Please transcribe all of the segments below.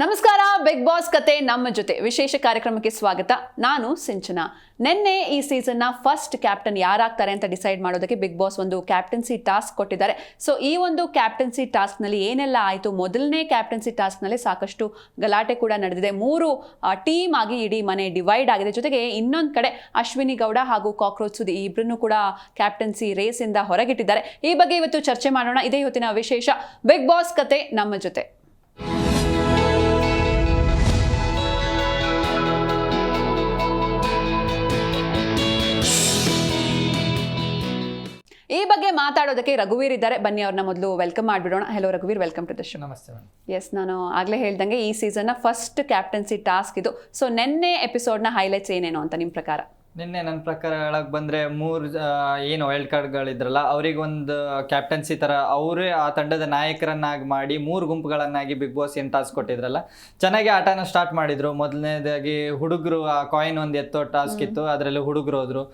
ನಮಸ್ಕಾರ big boss ಕತೆ ನಮ್ಮ ಜೊತೆ. ವಿಶೇಷ ಕಾರ್ಯಕ್ರಮಕ್ಕೆ ಸ್ವಾಗತ. ನಾನು ಸಿಂಚನಾ. ನಿನ್ನೆ ಈ ಸೀಸನ್ನ ಫಸ್ಟ್ ಕ್ಯಾಪ್ಟನ್ ಯಾರಾಗ್ತಾರೆ ಅಂತ ಡಿಸೈಡ್ ಮಾಡೋದಕ್ಕೆ ಬಿಗ್ ಬಾಸ್ ಒಂದು ಕ್ಯಾಪ್ಟನ್ಸಿ ಟಾಸ್ಕ್ ಕೊಟ್ಟಿದ್ದಾರೆ. ಸೊ ಈ ಒಂದು ಕ್ಯಾಪ್ಟನ್ಸಿ ಟಾಸ್ಕ್ನಲ್ಲಿ ಏನೆಲ್ಲ ಆಯಿತು? ಮೊದಲನೇ ಕ್ಯಾಪ್ಟನ್ಸಿ ಟಾಸ್ಕ್ನಲ್ಲಿ ಸಾಕಷ್ಟು ಗಲಾಟೆ ಕೂಡ ನಡೆದಿದೆ. ಮೂರು ಟೀಮ್ ಆಗಿ ಇಡೀ ಮನೆ ಡಿವೈಡ್ ಆಗಿದೆ. ಜೊತೆಗೆ ಇನ್ನೊಂದು ಕಡೆ ಅಶ್ವಿನಿ ಗೌಡ ಹಾಗೂ ಕಾಕ್ರೋಚ್ ಸುದಿ ಇಬ್ಬರನ್ನು ಕೂಡ ಕ್ಯಾಪ್ಟನ್ಸಿ ರೇಸಿಂದ ಹೊರಗಿಟ್ಟಿದ್ದಾರೆ. ಈ ಬಗ್ಗೆ ಇವತ್ತು ಚರ್ಚೆ ಮಾಡೋಣ. ಇದೇ ಇವತ್ತಿನ ವಿಶೇಷ ಬಿಗ್ ಬಾಸ್ ಕತೆ ನಮ್ಮ ಜೊತೆ. ಈ ಬಗ್ಗೆ ಮಾತಾಡೋದಕ್ಕೆ ರಘುವೀರ್ ಇದ್ದಾರೆ. ಬನ್ನಿ ಅವ್ರನ್ನ ಮೊದಲು ವೆಲ್ಕಮ್ ಮಾಡಿಬಿಡೋಣ. ಹಲೋ ರಘುವೀರ್ ವೆಲ್ಕಮ್ ಟು ದ ಶೋ ನಮಸ್ತೆ ಎಸ್ ನಾನು ಆಗಲೇ ಹೇಳ್ದಂಗೆ ಈ ಸೀಸನ್ನ ಫಸ್ಟ್ ಕ್ಯಾಪ್ಟನ್ಸಿ ಟಾಸ್ಕ್ ಇದು. ಸೊ ನಿನ್ನೆ ಎಪಿಸೋಡ್ನ ಹೈಲೈಟ್ಸ್ ಏನೇನು ಅಂತ ನಿಮ್ಮ ಪ್ರಕಾರ? ನಿನ್ನೆ ನನ್ನ ಪ್ರಕಾರ ಹೇಳಕ್ ಬಂದ್ರೆ ಮೂರು ಏನು ವೈಲ್ಡ್ ಕಾರ್ಡ್ಗಳಿದ್ರಲ್ಲ ಅವ್ರಿಗೊಂದು ಕ್ಯಾಪ್ಟನ್ಸಿ ಥರ ಅವರೇ ಆ ತಂಡದ ನಾಯಕರನ್ನಾಗಿ ಮಾಡಿ ಮೂರು ಗುಂಪುಗಳನ್ನಾಗಿ ಬಿಗ್ ಬಾಸ್ ಏನು ಟಾಸ್ಕ್ ಕೊಟ್ಟಿದ್ರಲ್ಲ ಚೆನ್ನಾಗಿ ಆಟನ ಸ್ಟಾರ್ಟ್ ಮಾಡಿದ್ರು. ಮೊದಲನೇದಾಗಿ ಹುಡುಗರು ಆ ಕಾಯಿನ್ ಒಂದು ಎತ್ತೋ ಟಾಸ್ಕ್ ಇತ್ತು ಅದರಲ್ಲಿ ಹುಡುಗರು ಹೋದ್ರು.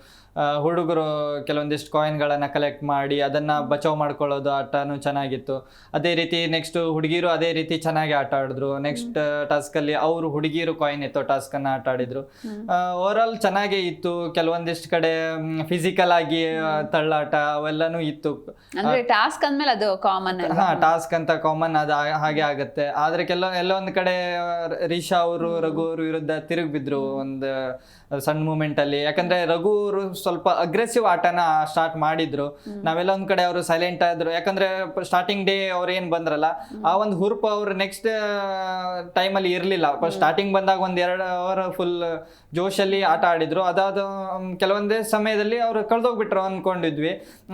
ಹುಡುಗರು ಕೆಲವೊಂದಿಷ್ಟು ಕಾಯಿನ್ಗಳನ್ನು ಕಲೆಕ್ಟ್ ಮಾಡಿ ಅದನ್ನು ಬಚಾವ್ ಮಾಡ್ಕೊಳ್ಳೋದು ಆಟನೂ ಚೆನ್ನಾಗಿತ್ತು. ಅದೇ ರೀತಿ ನೆಕ್ಸ್ಟ್ ಹುಡುಗಿರು ಅದೇ ರೀತಿ ಚೆನ್ನಾಗಿ ಆಟ ಆಡಿದ್ರು. ನೆಕ್ಸ್ಟ್ ಟಾಸ್ಕಲ್ಲಿ ಅವರು ಹುಡುಗಿರು ಕಾಯಿನ್ ಎತ್ತೋ ಟಾಸ್ಕನ್ನು ಆಟ ಆಡಿದ್ರು. ಓವರ್ ಆಲ್ ಚೆನ್ನಾಗೇ ಇತ್ತು. ಕೆಲವೊಂದಿಷ್ಟು ಕಡೆ ಫಿಸಿಕಲ್ ಆಗಿ ತಳ್ಳಾಟ ಅವೆಲ್ಲನೂ ಇತ್ತು. ಅಂದ್ರೆ ಟಾಸ್ಕ್ ಅಂದ್ಮೇಲೆ ಅದು ಕಾಮನ್ ಹಾ ಟಾಸ್ಕ್ ಅಂತ ಕಾಮನ್ ಅದು ಹಾಗೆ ಆಗುತ್ತೆ. ಆದ್ರೆ ಕೆಲವು ಎಲ್ಲೊಂದು ಕಡೆ ರಿಷಾ ಅವರು ರಘು ಅವರು ವಿರುದ್ಧ ತಿರುಗಿ ಬಿದ್ರು ಒಂದು ಸಣ್ಣ ಮೂಮೆಂಟ್ ಅಲ್ಲಿ. ಯಾಕಂದ್ರೆ ರಘು ಅವರು ಸ್ವಲ್ಪ ಅಗ್ರೆಸಿವ್ ಆಟನ ಸ್ಟಾರ್ಟ್ ಮಾಡಿದ್ರು. ನಾವೆಲ್ಲ ಒಂದ್ ಕಡೆ ಅವರು ಸೈಲೆಂಟ್ ಆದ್ರು. ಯಾಕಂದ್ರೆ ಸ್ಟಾರ್ಟಿಂಗ್ ಡೇ ಅವ್ರು ಏನ್ ಬಂದ್ರಲ್ಲ ಆ ಒಂದು ಹುರುಪು ಅವ್ರು ನೆಕ್ಸ್ಟ್ ಟೈಮಲ್ಲಿ ಇರ್ಲಿಲ್ಲ. ಸ್ಟಾರ್ಟಿಂಗ್ ಬಂದಾಗ ಒಂದ್ ಎರಡು ಅವರ್ ಫುಲ್ ಜೋಶಲ್ಲಿ ಆಟ ಆಡಿದ್ರು. ಅದಾದ ಕೆಲವೊಂದೇ ಸಮಯದಲ್ಲಿ ಅವರು ಕಳ್ದೋಗ್ಬಿಟ್ರು ಅನ್ಕೊಂಡಿದ್ವಿ.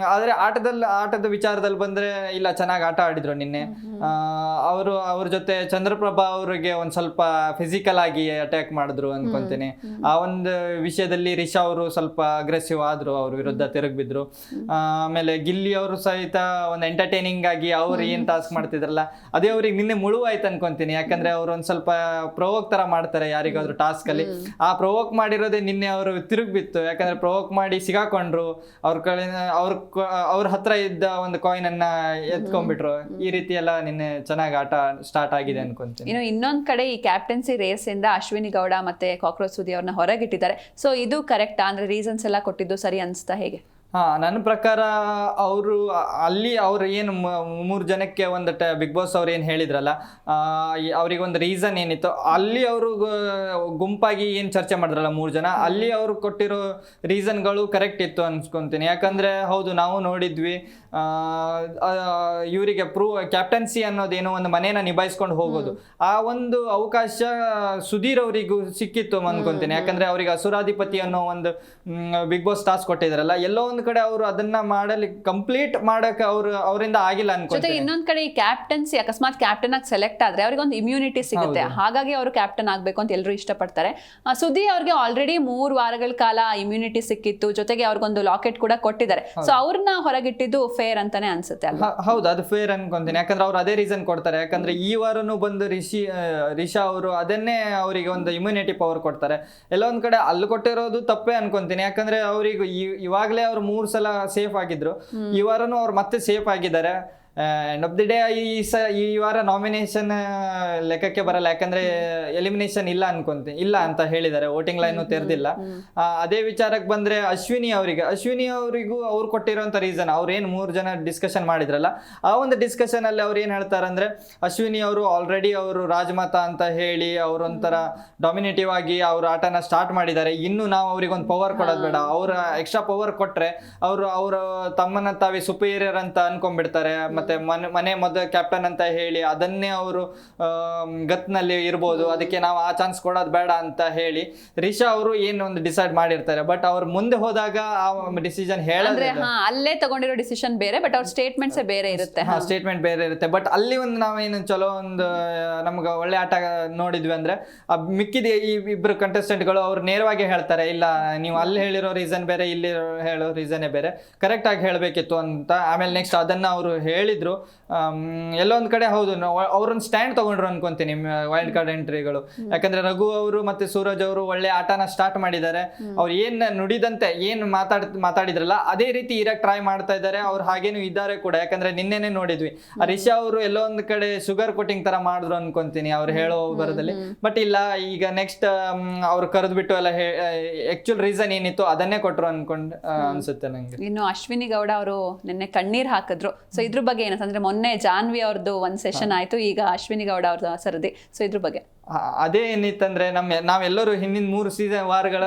ಆದ್ರೆ ಆಟದಲ್ಲಿ ಆಟದ ವಿಚಾರದಲ್ಲಿ ಬಂದ್ರೆ ಇಲ್ಲ ಚೆನ್ನಾಗಿ ಆಟ ಆಡಿದ್ರು ನಿನ್ನೆ. ಅವರು ಅವ್ರ ಜೊತೆ ಚಂದ್ರಪ್ರಭಾ ಅವರಿಗೆ ಒಂದ್ ಸ್ವಲ್ಪ ಫಿಸಿಕಲ್ ಆಗಿ ಅಟ್ಯಾಕ್ ಮಾಡಿದ್ರು ಅನ್ಕೊಂತೀನಿ. ಆ ಒಂದು ವಿಷಯದಲ್ಲಿ ರಿಷಾ ಅವರು ಸ್ವಲ್ಪ ಅಗ್ರೆಸಿವ್ ಆದ್ರು ಅವ್ರ ವಿರುದ್ಧ ತಿರುಗಿ ಬಿದ್ರು. ಆಮೇಲೆ ಗಿಲ್ಲಿ ಅವರು ಸಹಿತ ಒಂದು ಎಂಟರ್ಟೈನಿಂಗ್ ಆಗಿ ಅವ್ರು ಏನ್ ಟಾಸ್ಕ್ ಮಾಡ್ತಿದ್ರಲ್ಲ ಅದೇ ಅವ್ರಿಗೆ ನಿನ್ನೆ ಮುಳುವಾಯ್ತು ಅನ್ಕೊಂತೀನಿ. ಯಾಕಂದ್ರೆ ಅವ್ರು ಒಂದ್ ಸ್ವಲ್ಪ ಪ್ರವೋಕ್ ತರ ಮಾಡ್ತಾರೆ ಯಾರಿಗಾದ್ರು ಟಾಸ್ಕ್ ಅಲ್ಲಿ. ಆ ಪ್ರವೋಕ್ ಮಾಡಿರೋದೇ ನಿನ್ನೆ ಅವರು ತಿರುಗಿ ಬಿತ್ತು. ಯಾಕಂದ್ರೆ ಪ್ರವೋಕ್ ಮಾಡಿ ಸಿಗಾಕೊಂಡ್ರು. ಅವ್ರ ಕಡೆ ಅವ್ರ ಅವ್ರ ಹತ್ರ ಇದ್ದ ಒಂದು ಕಾಯಿನ್ ಅನ್ನ ಎತ್ಕೊಂಡ್ಬಿಟ್ರು. ಈ ರೀತಿ ಎಲ್ಲ ನಿನ್ನೆ ಚೆನ್ನಾಗಿ ಆಟ ಸ್ಟಾರ್ಟ್ ಆಗಿದೆ ಅನ್ಕೊಂತೀನಿ. ಇನ್ನು ಇನ್ನೊಂದ್ ಕಡೆ ಈ ಕ್ಯಾಪ್ಟನ್ಸಿ ರೇಸ್ ಇಂದ ಅಶ್ವಿನಿ ಗೌಡ ಮತ್ತೆ ಕಾಕ್ರೋಚ್ ಸುದಿ ಅವ್ರನ್ನ ಹೊರಗಿಟ್ಟಿದ್ದಾರೆ. ಸೊ ಇದು ಕರೆಕ್ಟ್ ಅಂದ್ರೆ ರೀಸನ್ಸ್ ಎಲ್ಲ ಕೊಟ್ಟಿದ್ದು ಸರಿ ಅನಿಸ್ತಾ ಹೇಗೆ? ಹಾ ನನ್ನ ಪ್ರಕಾರ ಅವರು ಅಲ್ಲಿ ಅವ್ರು ಏನು ಮೂರು ಜನಕ್ಕೆ ಒಂದು ಟ ಬಿಗ್ ಬಾಸ್ ಅವ್ರು ಏನು ಹೇಳಿದ್ರಲ್ಲ ಅವ್ರಿಗೆ ಒಂದು ರೀಸನ್ ಏನಿತ್ತು ಅಲ್ಲಿ ಅವರು ಗುಂಪಾಗಿ ಏನು ಚರ್ಚೆ ಮಾಡಿದ್ರಲ್ಲ ಮೂರು ಜನ ಅಲ್ಲಿ ಅವರು ಕೊಟ್ಟಿರೋ ರೀಸನ್ಗಳು ಕರೆಕ್ಟ್ ಇತ್ತು ಅನ್ಸ್ಕೊತೀನಿ. ಯಾಕಂದರೆ ಹೌದು ನಾವು ನೋಡಿದ್ವಿ ಇವರಿಗೆ ಪ್ರೂ ಕ್ಯಾಪ್ಟನ್ಸಿ ಅನ್ನೋದೇನೋ ಒಂದು ಮನೇನ ನಿಭಾಯಿಸ್ಕೊಂಡು ಹೋಗೋದು. ಆ ಒಂದು ಅವಕಾಶ ಸುಧೀರ್ ಅವರಿಗೂ ಸಿಕ್ಕಿತ್ತು ಅನ್ಕೊತೀನಿ. ಯಾಕಂದರೆ ಅವರಿಗೆ ಅಸುರಾಧಿಪತಿ ಅನ್ನೋ ಒಂದು ಬಿಗ್ ಬಾಸ್ ಟಾಸ್ಕ್ ಕೊಟ್ಟಿದ್ರಲ್ಲ ಎಲ್ಲೋ ಒಂದು ಕಡೆ ಅವರು ಅದನ್ನ ಮಾಡಲಿ ಕಂಪ್ಲೀಟ್ ಮಾಡಕ್ಕೆ ಅವರು ಅವರಿಂದ ಆಗಿಲ್ಲ ಜೊತೆಗೆ ಅನ್ಕೊಂತೀನಿ ಇನ್ನೊಂದ್ ಕಡೆ ಈ ಕ್ಯಾಪ್ಟನ್ಸಿ ಅಕಸ್ಮಾತ್ ಕ್ಯಾಪ್ಟನ್ ಆಗಿ ಸೆಲೆಕ್ಟ್ ಆದ್ರೆ ಅವ್ರಿಗೆ ಒಂದು ಇಮ್ಯುನಿಟಿ ಸಿಗುತ್ತೆ ಹಾಗಾಗಿ ಅವರು ಕ್ಯಾಪ್ಟನ್ ಆಗ್ಬೇಕು ಅಂತ ಎಲ್ಲರೂ ಇಷ್ಟಪಡ್ತಾರೆ. ಸುದ್ದಿ ಅವ್ರಿಗೆ ಆಲ್ರೆಡಿ ಮೂರು ವಾರಗಳ ಕಾಲ ಇಮ್ಯುನಿಟಿ ಸಿಕ್ಕಿತ್ತು. ಜೊತೆಗೆ ಅವ್ರಿಗೊಂದು ಲಾಕೆಟ್ ಕೂಡ ಕೊಟ್ಟಿದ್ದಾರೆ. ಸೊ ಅವ್ರನ್ನ ಹೊರಗಿಟ್ಟಿದ್ದು ಫೇರ್ ಅಂತಾನೆ ಅನ್ಸುತ್ತೆ ಅಲ್ಲ ಹೌದು ಅದು ಫೇರ್ ಅನ್ಕೊಂತೀನಿ. ಯಾಕಂದ್ರೆ ಅವ್ರು ಅದೇ ರೀಸನ್ ಕೊಡ್ತಾರೆ. ಯಾಕಂದ್ರೆ ಈ ವಾರನು ಬಂದು ರಿಷಿ ರಿಷಾ ಅವರು ಅದನ್ನೇ ಅವರಿಗೆ ಒಂದು ಇಮ್ಯುನಿಟಿ ಪವರ್ ಕೊಡ್ತಾರೆ. ಎಲ್ಲ ಒಂದ್ ಕಡೆ ಅಲ್ಲಿ ಕೊಟ್ಟಿರೋದು ತಪ್ಪೇ ಅನ್ಕೊಂತೀನಿ. ಯಾಕಂದ್ರೆ ಅವ್ರಿಗೆ ಇವಾಗ್ಲೇ ಅವ್ರು ಮೂರ್ ಸಲ ಸೇಫ್ ಆಗಿದ್ರು. ಈ ವಾರನೂ ಅವ್ರು ಮತ್ತೆ ಸೇಫ್ ಆಗಿದ್ದಾರೆ. ಎಂಡ್ ಆಫ್ ದಿ ಡೇ ಈ ಸ ಈ ವಾರ ನಾಮಿನೇಷನ್ ಲೆಕ್ಕಕ್ಕೆ ಬರಲ್ಲ. ಯಾಕಂದ್ರೆ ಎಲಿಮಿನೇಷನ್ ಇಲ್ಲ ಅನ್ಕೊಂತೀನಿ ಇಲ್ಲ ಅಂತ ಹೇಳಿದ್ದಾರೆ. ವೋಟಿಂಗ್ ಲೈನ್ ತೆರೆದಿಲ್ಲ. ಅದೇ ವಿಚಾರಕ್ಕೆ ಬಂದ್ರೆ ಅಶ್ವಿನಿ ಅವರಿಗೆ ಅಶ್ವಿನಿ ಅವರಿಗೂ ಅವ್ರು ಕೊಟ್ಟಿರೋಂಥ ರೀಸನ್ ಅವ್ರು ಏನು ಮೂರು ಜನ ಡಿಸ್ಕಷನ್ ಮಾಡಿದ್ರಲ್ಲ ಆ ಒಂದು ಡಿಸ್ಕಷನ್ ಅಲ್ಲಿ ಅವ್ರು ಏನು ಹೇಳ್ತಾರೆ ಅಂದ್ರೆ ಅಶ್ವಿನಿ ಅವರು ಆಲ್ರೆಡಿ ಅವರು ರಾಜಮಾತ ಅಂತ ಹೇಳಿ ಅವರೊಂಥರ ಡಾಮಿನೇಟಿವ್ ಆಗಿ ಅವ್ರ ಆಟನ ಸ್ಟಾರ್ಟ್ ಮಾಡಿದ್ದಾರೆ. ಇನ್ನು ನಾವು ಅವ್ರಿಗೆ ಒಂದು ಪವರ್ ಕೊಡೋದು ಬೇಡ. ಅವ್ರ ಎಕ್ಸ್ಟ್ರಾ ಪವರ್ ಕೊಟ್ರೆ ಅವರು ಅವರು ತಮ್ಮನ್ನ ತಾವೇ ಸುಪೀರಿಯರ್ ಅಂತ ಅನ್ಕೊಂಡ್ಬಿಡ್ತಾರೆ. ಮತ್ತೆ ಮನೆ ಮನೆ ಮೊದಲ ಕ್ಯಾಪ್ಟನ್ ಅಂತ ಹೇಳಿ ಅದನ್ನೇ ಅವರು ಗತ್ನಲ್ಲಿ ಇರ್ಬೋದು. ಅದಕ್ಕೆ ನಾವು ಆ ಚಾನ್ಸ್ ಕೊಡೋದು ಬೇಡ ಅಂತ ಹೇಳಿ ರಿಷಾ ಅವರು ಏನು ಒಂದು ಡಿಸೈಡ್ ಮಾಡಿರ್ತಾರೆ. ಬಟ್ ಅವ್ರು ಮುಂದೆ ಹೋದಾಗ ಆ ಡಿಸಿಷನ್ ಅಂದ್ರೆ ಹಾ ಅಲ್ಲೇ ತಗೊಂಡಿರೋ ಡಿಸಿಷನ್ ಬೇರೆ ಬಟ್ ಅವ್ರ ಸ್ಟೇಟ್ಮೆಂಟ್ಸ್ ಬೇರೆ ಇರುತ್ತೆ. ಸ್ಟೇಟ್ಮೆಂಟ್ ಬೇರೆ ಇರುತ್ತೆ. ಬಟ್ ಅಲ್ಲಿ ಒಂದು ನಾವೇನು ಚಲೋ ಒಂದು ನಮ್ಗೆ ಒಳ್ಳೆ ಆಟ ನೋಡಿದ್ವಿ ಅಂದ್ರೆ ಮಿಕ್ಕಿದ ಈ ಇಬ್ರು ಕಂಟೆಸ್ಟೆಂಟ್ಗಳು ಅವ್ರು ನೇರವಾಗಿ ಹೇಳ್ತಾರೆ ಇಲ್ಲ ನೀವು ಅಲ್ಲಿ ಹೇಳಿರೋ ರೀಸನ್ ಬೇರೆ ಇಲ್ಲಿ ಹೇಳೋ ರೀಸನ್ನೇ ಬೇರೆ. ಕರೆಕ್ಟ್ ಆಗಿ ಹೇಳಬೇಕಿತ್ತು ಅಂತ. ಆಮೇಲೆ ನೆಕ್ಸ್ಟ್ ಅದನ್ನ ಅವರು ಹೇಳಿ ಹೇಳಿದ್ರು. ಎಲ್ಲೊಂದ್ ಎಲ್ಲೋ ಕಡೆ ಹೌದು ಅವ್ರೊಂದು ಸ್ಟ್ಯಾಂಡ್ ತಗೊಂಡ್ರು ಅನ್ಕೊಂತೀನಿ ವೈಲ್ಡ್ ಕಾರ್ಡ್ ಎಂಟ್ರಿಗಳು ಯಾಕಂದ್ರೆ ರಘು ಅವರು ಮತ್ತೆ ಸೂರಜ್ ಅವರು ಒಳ್ಳೆ ಆಟನ ಸ್ಟಾರ್ಟ್ ಮಾಡಿದ್ದಾರೆ. ಅವ್ರು ಏನ್ ನುಡಿದಂತೆ ಏನ್ ಮಾತಾಡ್ ಮಾತಾಡಿದ್ರಲ್ಲ ಅದೇ ರೀತಿ ಇರಕ್ ಟ್ರೈ ಮಾಡ್ತಾ ಇದ್ದಾರೆ. ಅವ್ರು ಹಾಗೇನು ಇದ್ದಾರೆ ಕೂಡ. ಯಾಕಂದ್ರೆ ನಿನ್ನೆನೆ ನೋಡಿದ್ವಿ. ಆ ರಿಷಾ ಅವರು ಎಲ್ಲೋ ಒಂದ್ ಕಡೆ ಶುಗರ್ ಕೋಟಿಂಗ್ ತರ ಮಾಡಿದ್ರು ಅನ್ಕೊಂತೀನಿ ಅವ್ರು ಹೇಳೋ ಬರದಲ್ಲಿ. ಬಟ್ ಇಲ್ಲ ಈಗ ನೆಕ್ಸ್ಟ್ ಅವ್ರು ಕರೆದ್ಬಿಟ್ಟು ಎಲ್ಲ ಆಕ್ಚುಲ್ ರೀಸನ್ ಏನಿತ್ತು ಅದನ್ನೇ ಕೊಟ್ರು ಅನ್ಕೊಂಡ್ ಅನ್ಸುತ್ತೆ ನಂಗೆ. ಇನ್ನು ಅಶ್ವಿನಿ ಗೌಡ ಅವರು ನಿನ್ನೆ ಕಣ್ಣೀರ್ ಹಾಕಿದ್ರು. ಸೊ ಇದ್ರ ಬಗ್ಗೆ ಏನು ಅಂದ್ರೆ ಮೊನ್ನೆ ಜಾನ್ವಿ ಅವ್ರದ್ದು ಒಂದ್ ಸೆಷನ್ ಆಯ್ತು ಈಗ ಅಶ್ವಿನಿ ಗೌಡ ಅವ್ರದ್ದು ಸರದಿ. ಸೊ ಇದ್ರ ಬಗ್ಗೆ. ಅದೇ ಏನಿತ್ತಂದ್ರೆ ನಮ್ಮ ನಾವೆಲ್ಲರೂ ಹಿಂದಿನ ಮೂರು ಸೀಸನ್ ವಾರಗಳ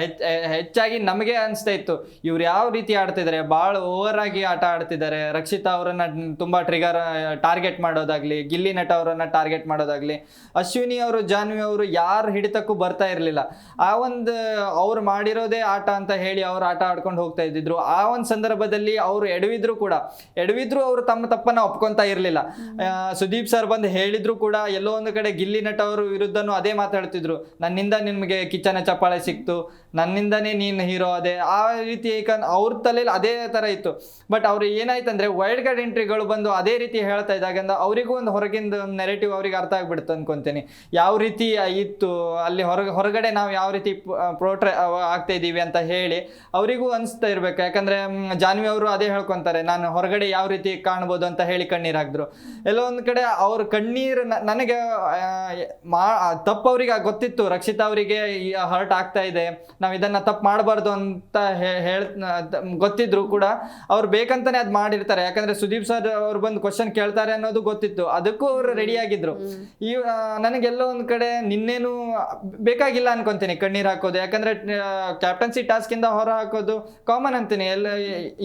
ಹೆಚ್ಚ ಹೆಚ್ಚಾಗಿ ನಮಗೆ ಅನಿಸ್ತಾ ಇತ್ತು. ಇವ್ರು ಯಾವ ರೀತಿ ಆಡ್ತಿದ್ದಾರೆ ಭಾಳ ಓವರ್ ಆಗಿ ಆಟ ಆಡ್ತಿದ್ದಾರೆ ರಕ್ಷಿತಾ ಅವರನ್ನ ತುಂಬಾ ಟ್ರಿಗರ್ ಟಾರ್ಗೆಟ್ ಮಾಡೋದಾಗ್ಲಿ ಗಿಲ್ಲಿ ನಟ ಅವರನ್ನ ಟಾರ್ಗೆಟ್ ಮಾಡೋದಾಗ್ಲಿ ಅಶ್ವಿನಿ ಅವರು ಜಾನ್ವಿ ಅವರು ಯಾರ ಹಿಡಿತಕ್ಕೂ ಬರ್ತಾ ಇರಲಿಲ್ಲ. ಆ ಒಂದು ಅವ್ರು ಮಾಡಿರೋದೇ ಆಟ ಅಂತ ಹೇಳಿ ಅವ್ರು ಆಟ ಆಡ್ಕೊಂಡು ಹೋಗ್ತಾ ಇದ್ದಿದ್ರು. ಆ ಒಂದು ಸಂದರ್ಭದಲ್ಲಿ ಅವರು ಎಡವಿದ್ರು ಕೂಡ. ಎಡವಿದ್ರು ಅವರು ತಮ್ಮ ತಪ್ಪನ್ನ ಒಪ್ಕೊತಾ ಇರಲಿಲ್ಲ. ಸುದೀಪ್ ಸರ್ ಬಂದು ಹೇಳಿದ್ರು ಕೂಡ ಎಲ್ಲೋ ಒಂದು ಕಡೆ ಗಿಲ್ಲಿ ನಟ ಅವರು ವಿರುದ್ಧನೂ ಅದೇ ಮಾತಾಡ್ತಿದ್ರು ನನ್ನಿಂದ ನಿಮಗೆ ಕಿಚ್ಚನ ಚಪ್ಪಾಳೆ ಸಿಕ್ತು. ನನ್ನಿಂದನೇ ನೀನು ಹೀರೋ ಅದೇ ಆ ರೀತಿ ಅವ್ರ ತಲೆಯಲ್ಲಿ ಅದೇ ಥರ ಇತ್ತು. ಬಟ್ ಅವ್ರು ಏನಾಯ್ತಂದ್ರೆ ವೈಲ್ಡ್ ಕಾರ್ಡ್ ಎಂಟ್ರಿಗಳು ಬಂದು ಅದೇ ರೀತಿ ಹೇಳ್ತಾ ಇದ್ದಾಗಂದ ಅವರಿಗೂ ಒಂದು ಹೊರಗಿಂದ ನೆರೆಟಿವ್ ಅವ್ರಿಗೆ ಅರ್ಥ ಆಗ್ಬಿಡ್ತು ಅನ್ಕೊಂತೀನಿ. ಯಾವ ರೀತಿ ಇತ್ತು, ಅಲ್ಲಿ ಹೊರಗೆ ಹೊರಗಡೆ ನಾವು ಯಾವ ರೀತಿ ಪ್ರೋಟ್ರೆ ಆಗ್ತಾ ಇದ್ದೀವಿ ಅಂತ ಹೇಳಿ ಅವರಿಗೂ ಅನಿಸ್ತಾ ಇರಬೇಕು. ಯಾಕಂದ್ರೆ ಜಾನ್ವಿ ಅವರು ಅದೇ ಹೇಳ್ಕೊಂತಾರೆ. ನಾನು ಹೊರಗಡೆ ಯಾವ ರೀತಿ ಕಾಣ್ಬೋದು ಅಂತ ಹೇಳಿ ಕಣ್ಣೀರು ಹಾಕಿದ್ರು. ಎಲ್ಲೋ ಒಂದು ಕಡೆ ಅವ್ರ ಕಣ್ಣೀರು ನನಗೆ ಮಾ ತಪ್ಪು ಅವ್ರಿಗೆ ಗೊತ್ತಿತ್ತು ರಕ್ಷಿತಾ ಅವರಿಗೆ ಹರ್ಟ್ ಆಗ್ತಾ ಇದೆ ನಾವು ಇದನ್ನ ತಪ್ಪು ಮಾಡಬಾರ್ದು ಅಂತ ಹೇಳ್ ಗೊತ್ತಿದ್ರು ಕೂಡ ಅವ್ರು ಬೇಕಂತಾನೆ ಅದು ಮಾಡಿರ್ತಾರೆ ಯಾಕಂದ್ರೆ ಸುದೀಪ್ ಸರ್ ಅವ್ರು ಬಂದು ಕ್ವಶನ್ ಕೇಳ್ತಾರೆ ಅನ್ನೋದು ಗೊತ್ತಿತ್ತು ಅದಕ್ಕೂ ಅವ್ರು ರೆಡಿ ಆಗಿದ್ರು. ಈ ನನಗೆಲ್ಲೋ ಒಂದು ಕಡೆ ನಿನ್ನೇನು ಬೇಕಾಗಿಲ್ಲ ಅನ್ಕೊಂತೀನಿ ಕಣ್ಣೀರ್ ಹಾಕೋದು ಯಾಕಂದ್ರೆ ಕ್ಯಾಪ್ಟನ್ಸಿ ಟಾಸ್ಕ್ ಇಂದ ಹೊರ ಹಾಕೋದು ಕಾಮನ್ ಅಂತೀನಿ ಎಲ್ಲ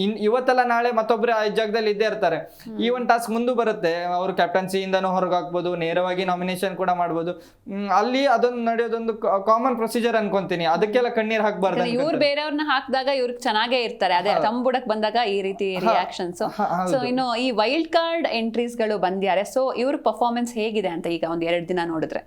ಇನ್ ಇವತ್ತೆಲ್ಲ ನಾಳೆ ಮತ್ತೊಬ್ರು ಆ ಜಾಗದಲ್ಲಿ ಇದ್ದೇ ಇರ್ತಾರೆ. ಈ ಒಂದು ಟಾಸ್ಕ್ ಮುಂದೆ ಬರುತ್ತೆ ಅವರು ಕ್ಯಾಪ್ಟನ್ಸಿಯಿಂದನೂ ಹೊರಗೆ ಹಾಕ್ಬೋದು ನೇರವಾಗಿ ನಾಮಿನೇಷನ್ ಕೂಡ ಮಾಡ್ಬೋದು ಹ್ಮ್, ಅಲ್ಲಿ ಅದೊಂದು ನಡೆಯೋದೊಂದು ಕಾಮನ್ ಪ್ರೊಸೀಜರ್ ಅನ್ಕೊಂತೀನಿ. ಅದಕ್ಕೆಲ್ಲ ಕಣ್ಣೀರ್ ಹಾಕ್ಬಾರ್ದು ಇವ್ರು ಬೇರೆಯವ್ರನ್ನ ಹಾಕಿದಾಗ ಇವ್ರಿಗೆ ಚೆನ್ನಾಗೇ ಇರ್ತಾರೆ. ಅದೇ ತಂಬುಡಕ್ ಬಂದಾಗ ಈ ರೀತಿ ರಿಯಾಕ್ಷನ್ಸ್. ಸೊ ಇನ್ನು ಈ ವೈಲ್ಡ್ ಕಾರ್ಡ್ ಎಂಟ್ರೀಸ್ಗಳು ಬಂದ್ಯಾರೆ. ಸೊ ಇವ್ರ ಪರ್ಫಾರ್ಮೆನ್ಸ್ ಹೇಗಿದೆ ಅಂತ ಈಗ ಒಂದ್ ಎರಡು ದಿನ ನೋಡಿದ್ರೆ?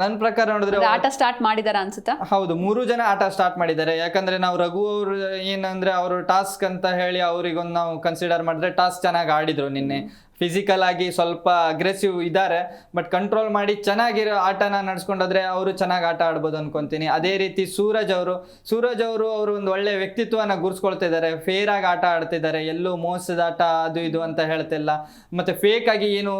ನನ್ನ ಪ್ರಕಾರ ನೋಡಿದ್ರೆ ಆಟ ಸ್ಟಾರ್ಟ್ ಮಾಡಿದಾರ ಅನ್ಸುತ್ತಾ? ಹೌದು ಮೂರು ಜನ ಆಟ ಸ್ಟಾರ್ಟ್ ಮಾಡಿದ್ದಾರೆ ಯಾಕಂದ್ರೆ ನಾವು ರಘು ಅವರು ಏನಂದ್ರೆ ಅವರು ಟಾಸ್ಕ್ ಅಂತ ಹೇಳಿ ಅವ್ರಿಗೊಂದು ನಾವು ಕನ್ಸಿಡರ್ ಮಾಡಿದ್ರೆ ಟಾಸ್ಕ್ ಚೆನ್ನಾಗಿ ಆಡಿದ್ರು ನಿನ್ನೆ. ಫಿಸಿಕಲ್ ಆಗಿ ಸ್ವಲ್ಪ ಅಗ್ರೆಸಿವ್ ಇದ್ದಾರೆ ಬಟ್ ಕಂಟ್ರೋಲ್ ಮಾಡಿ ಚೆನ್ನಾಗಿರೋ ಆಟನ ನಡ್ಸ್ಕೊಂಡೋದ್ರೆ ಅವರು ಚೆನ್ನಾಗಿ ಆಟ ಆಡ್ಬೋದು ಅನ್ಕೊಂತೀನಿ. ಅದೇ ರೀತಿ ಸೂರಜ್ ಅವರು ಸೂರಜ್ ಅವರು ಅವರು ಒಂದು ಒಳ್ಳೆ ವ್ಯಕ್ತಿತ್ವನ ಗುರ್ಸ್ಕೊಳ್ತಾ ಇದ್ದಾರೆ. ಫೇರ್ ಆಗಿ ಆಟ ಆಡ್ತಿದ್ದಾರೆ. ಎಲ್ಲೂ ಮೋಸದ ಆಟ ಅದು ಇದು ಅಂತ ಹೇಳ್ತಿಲ್ಲ. ಮತ್ತೆ ಫೇಕ್ ಆಗಿ ಏನು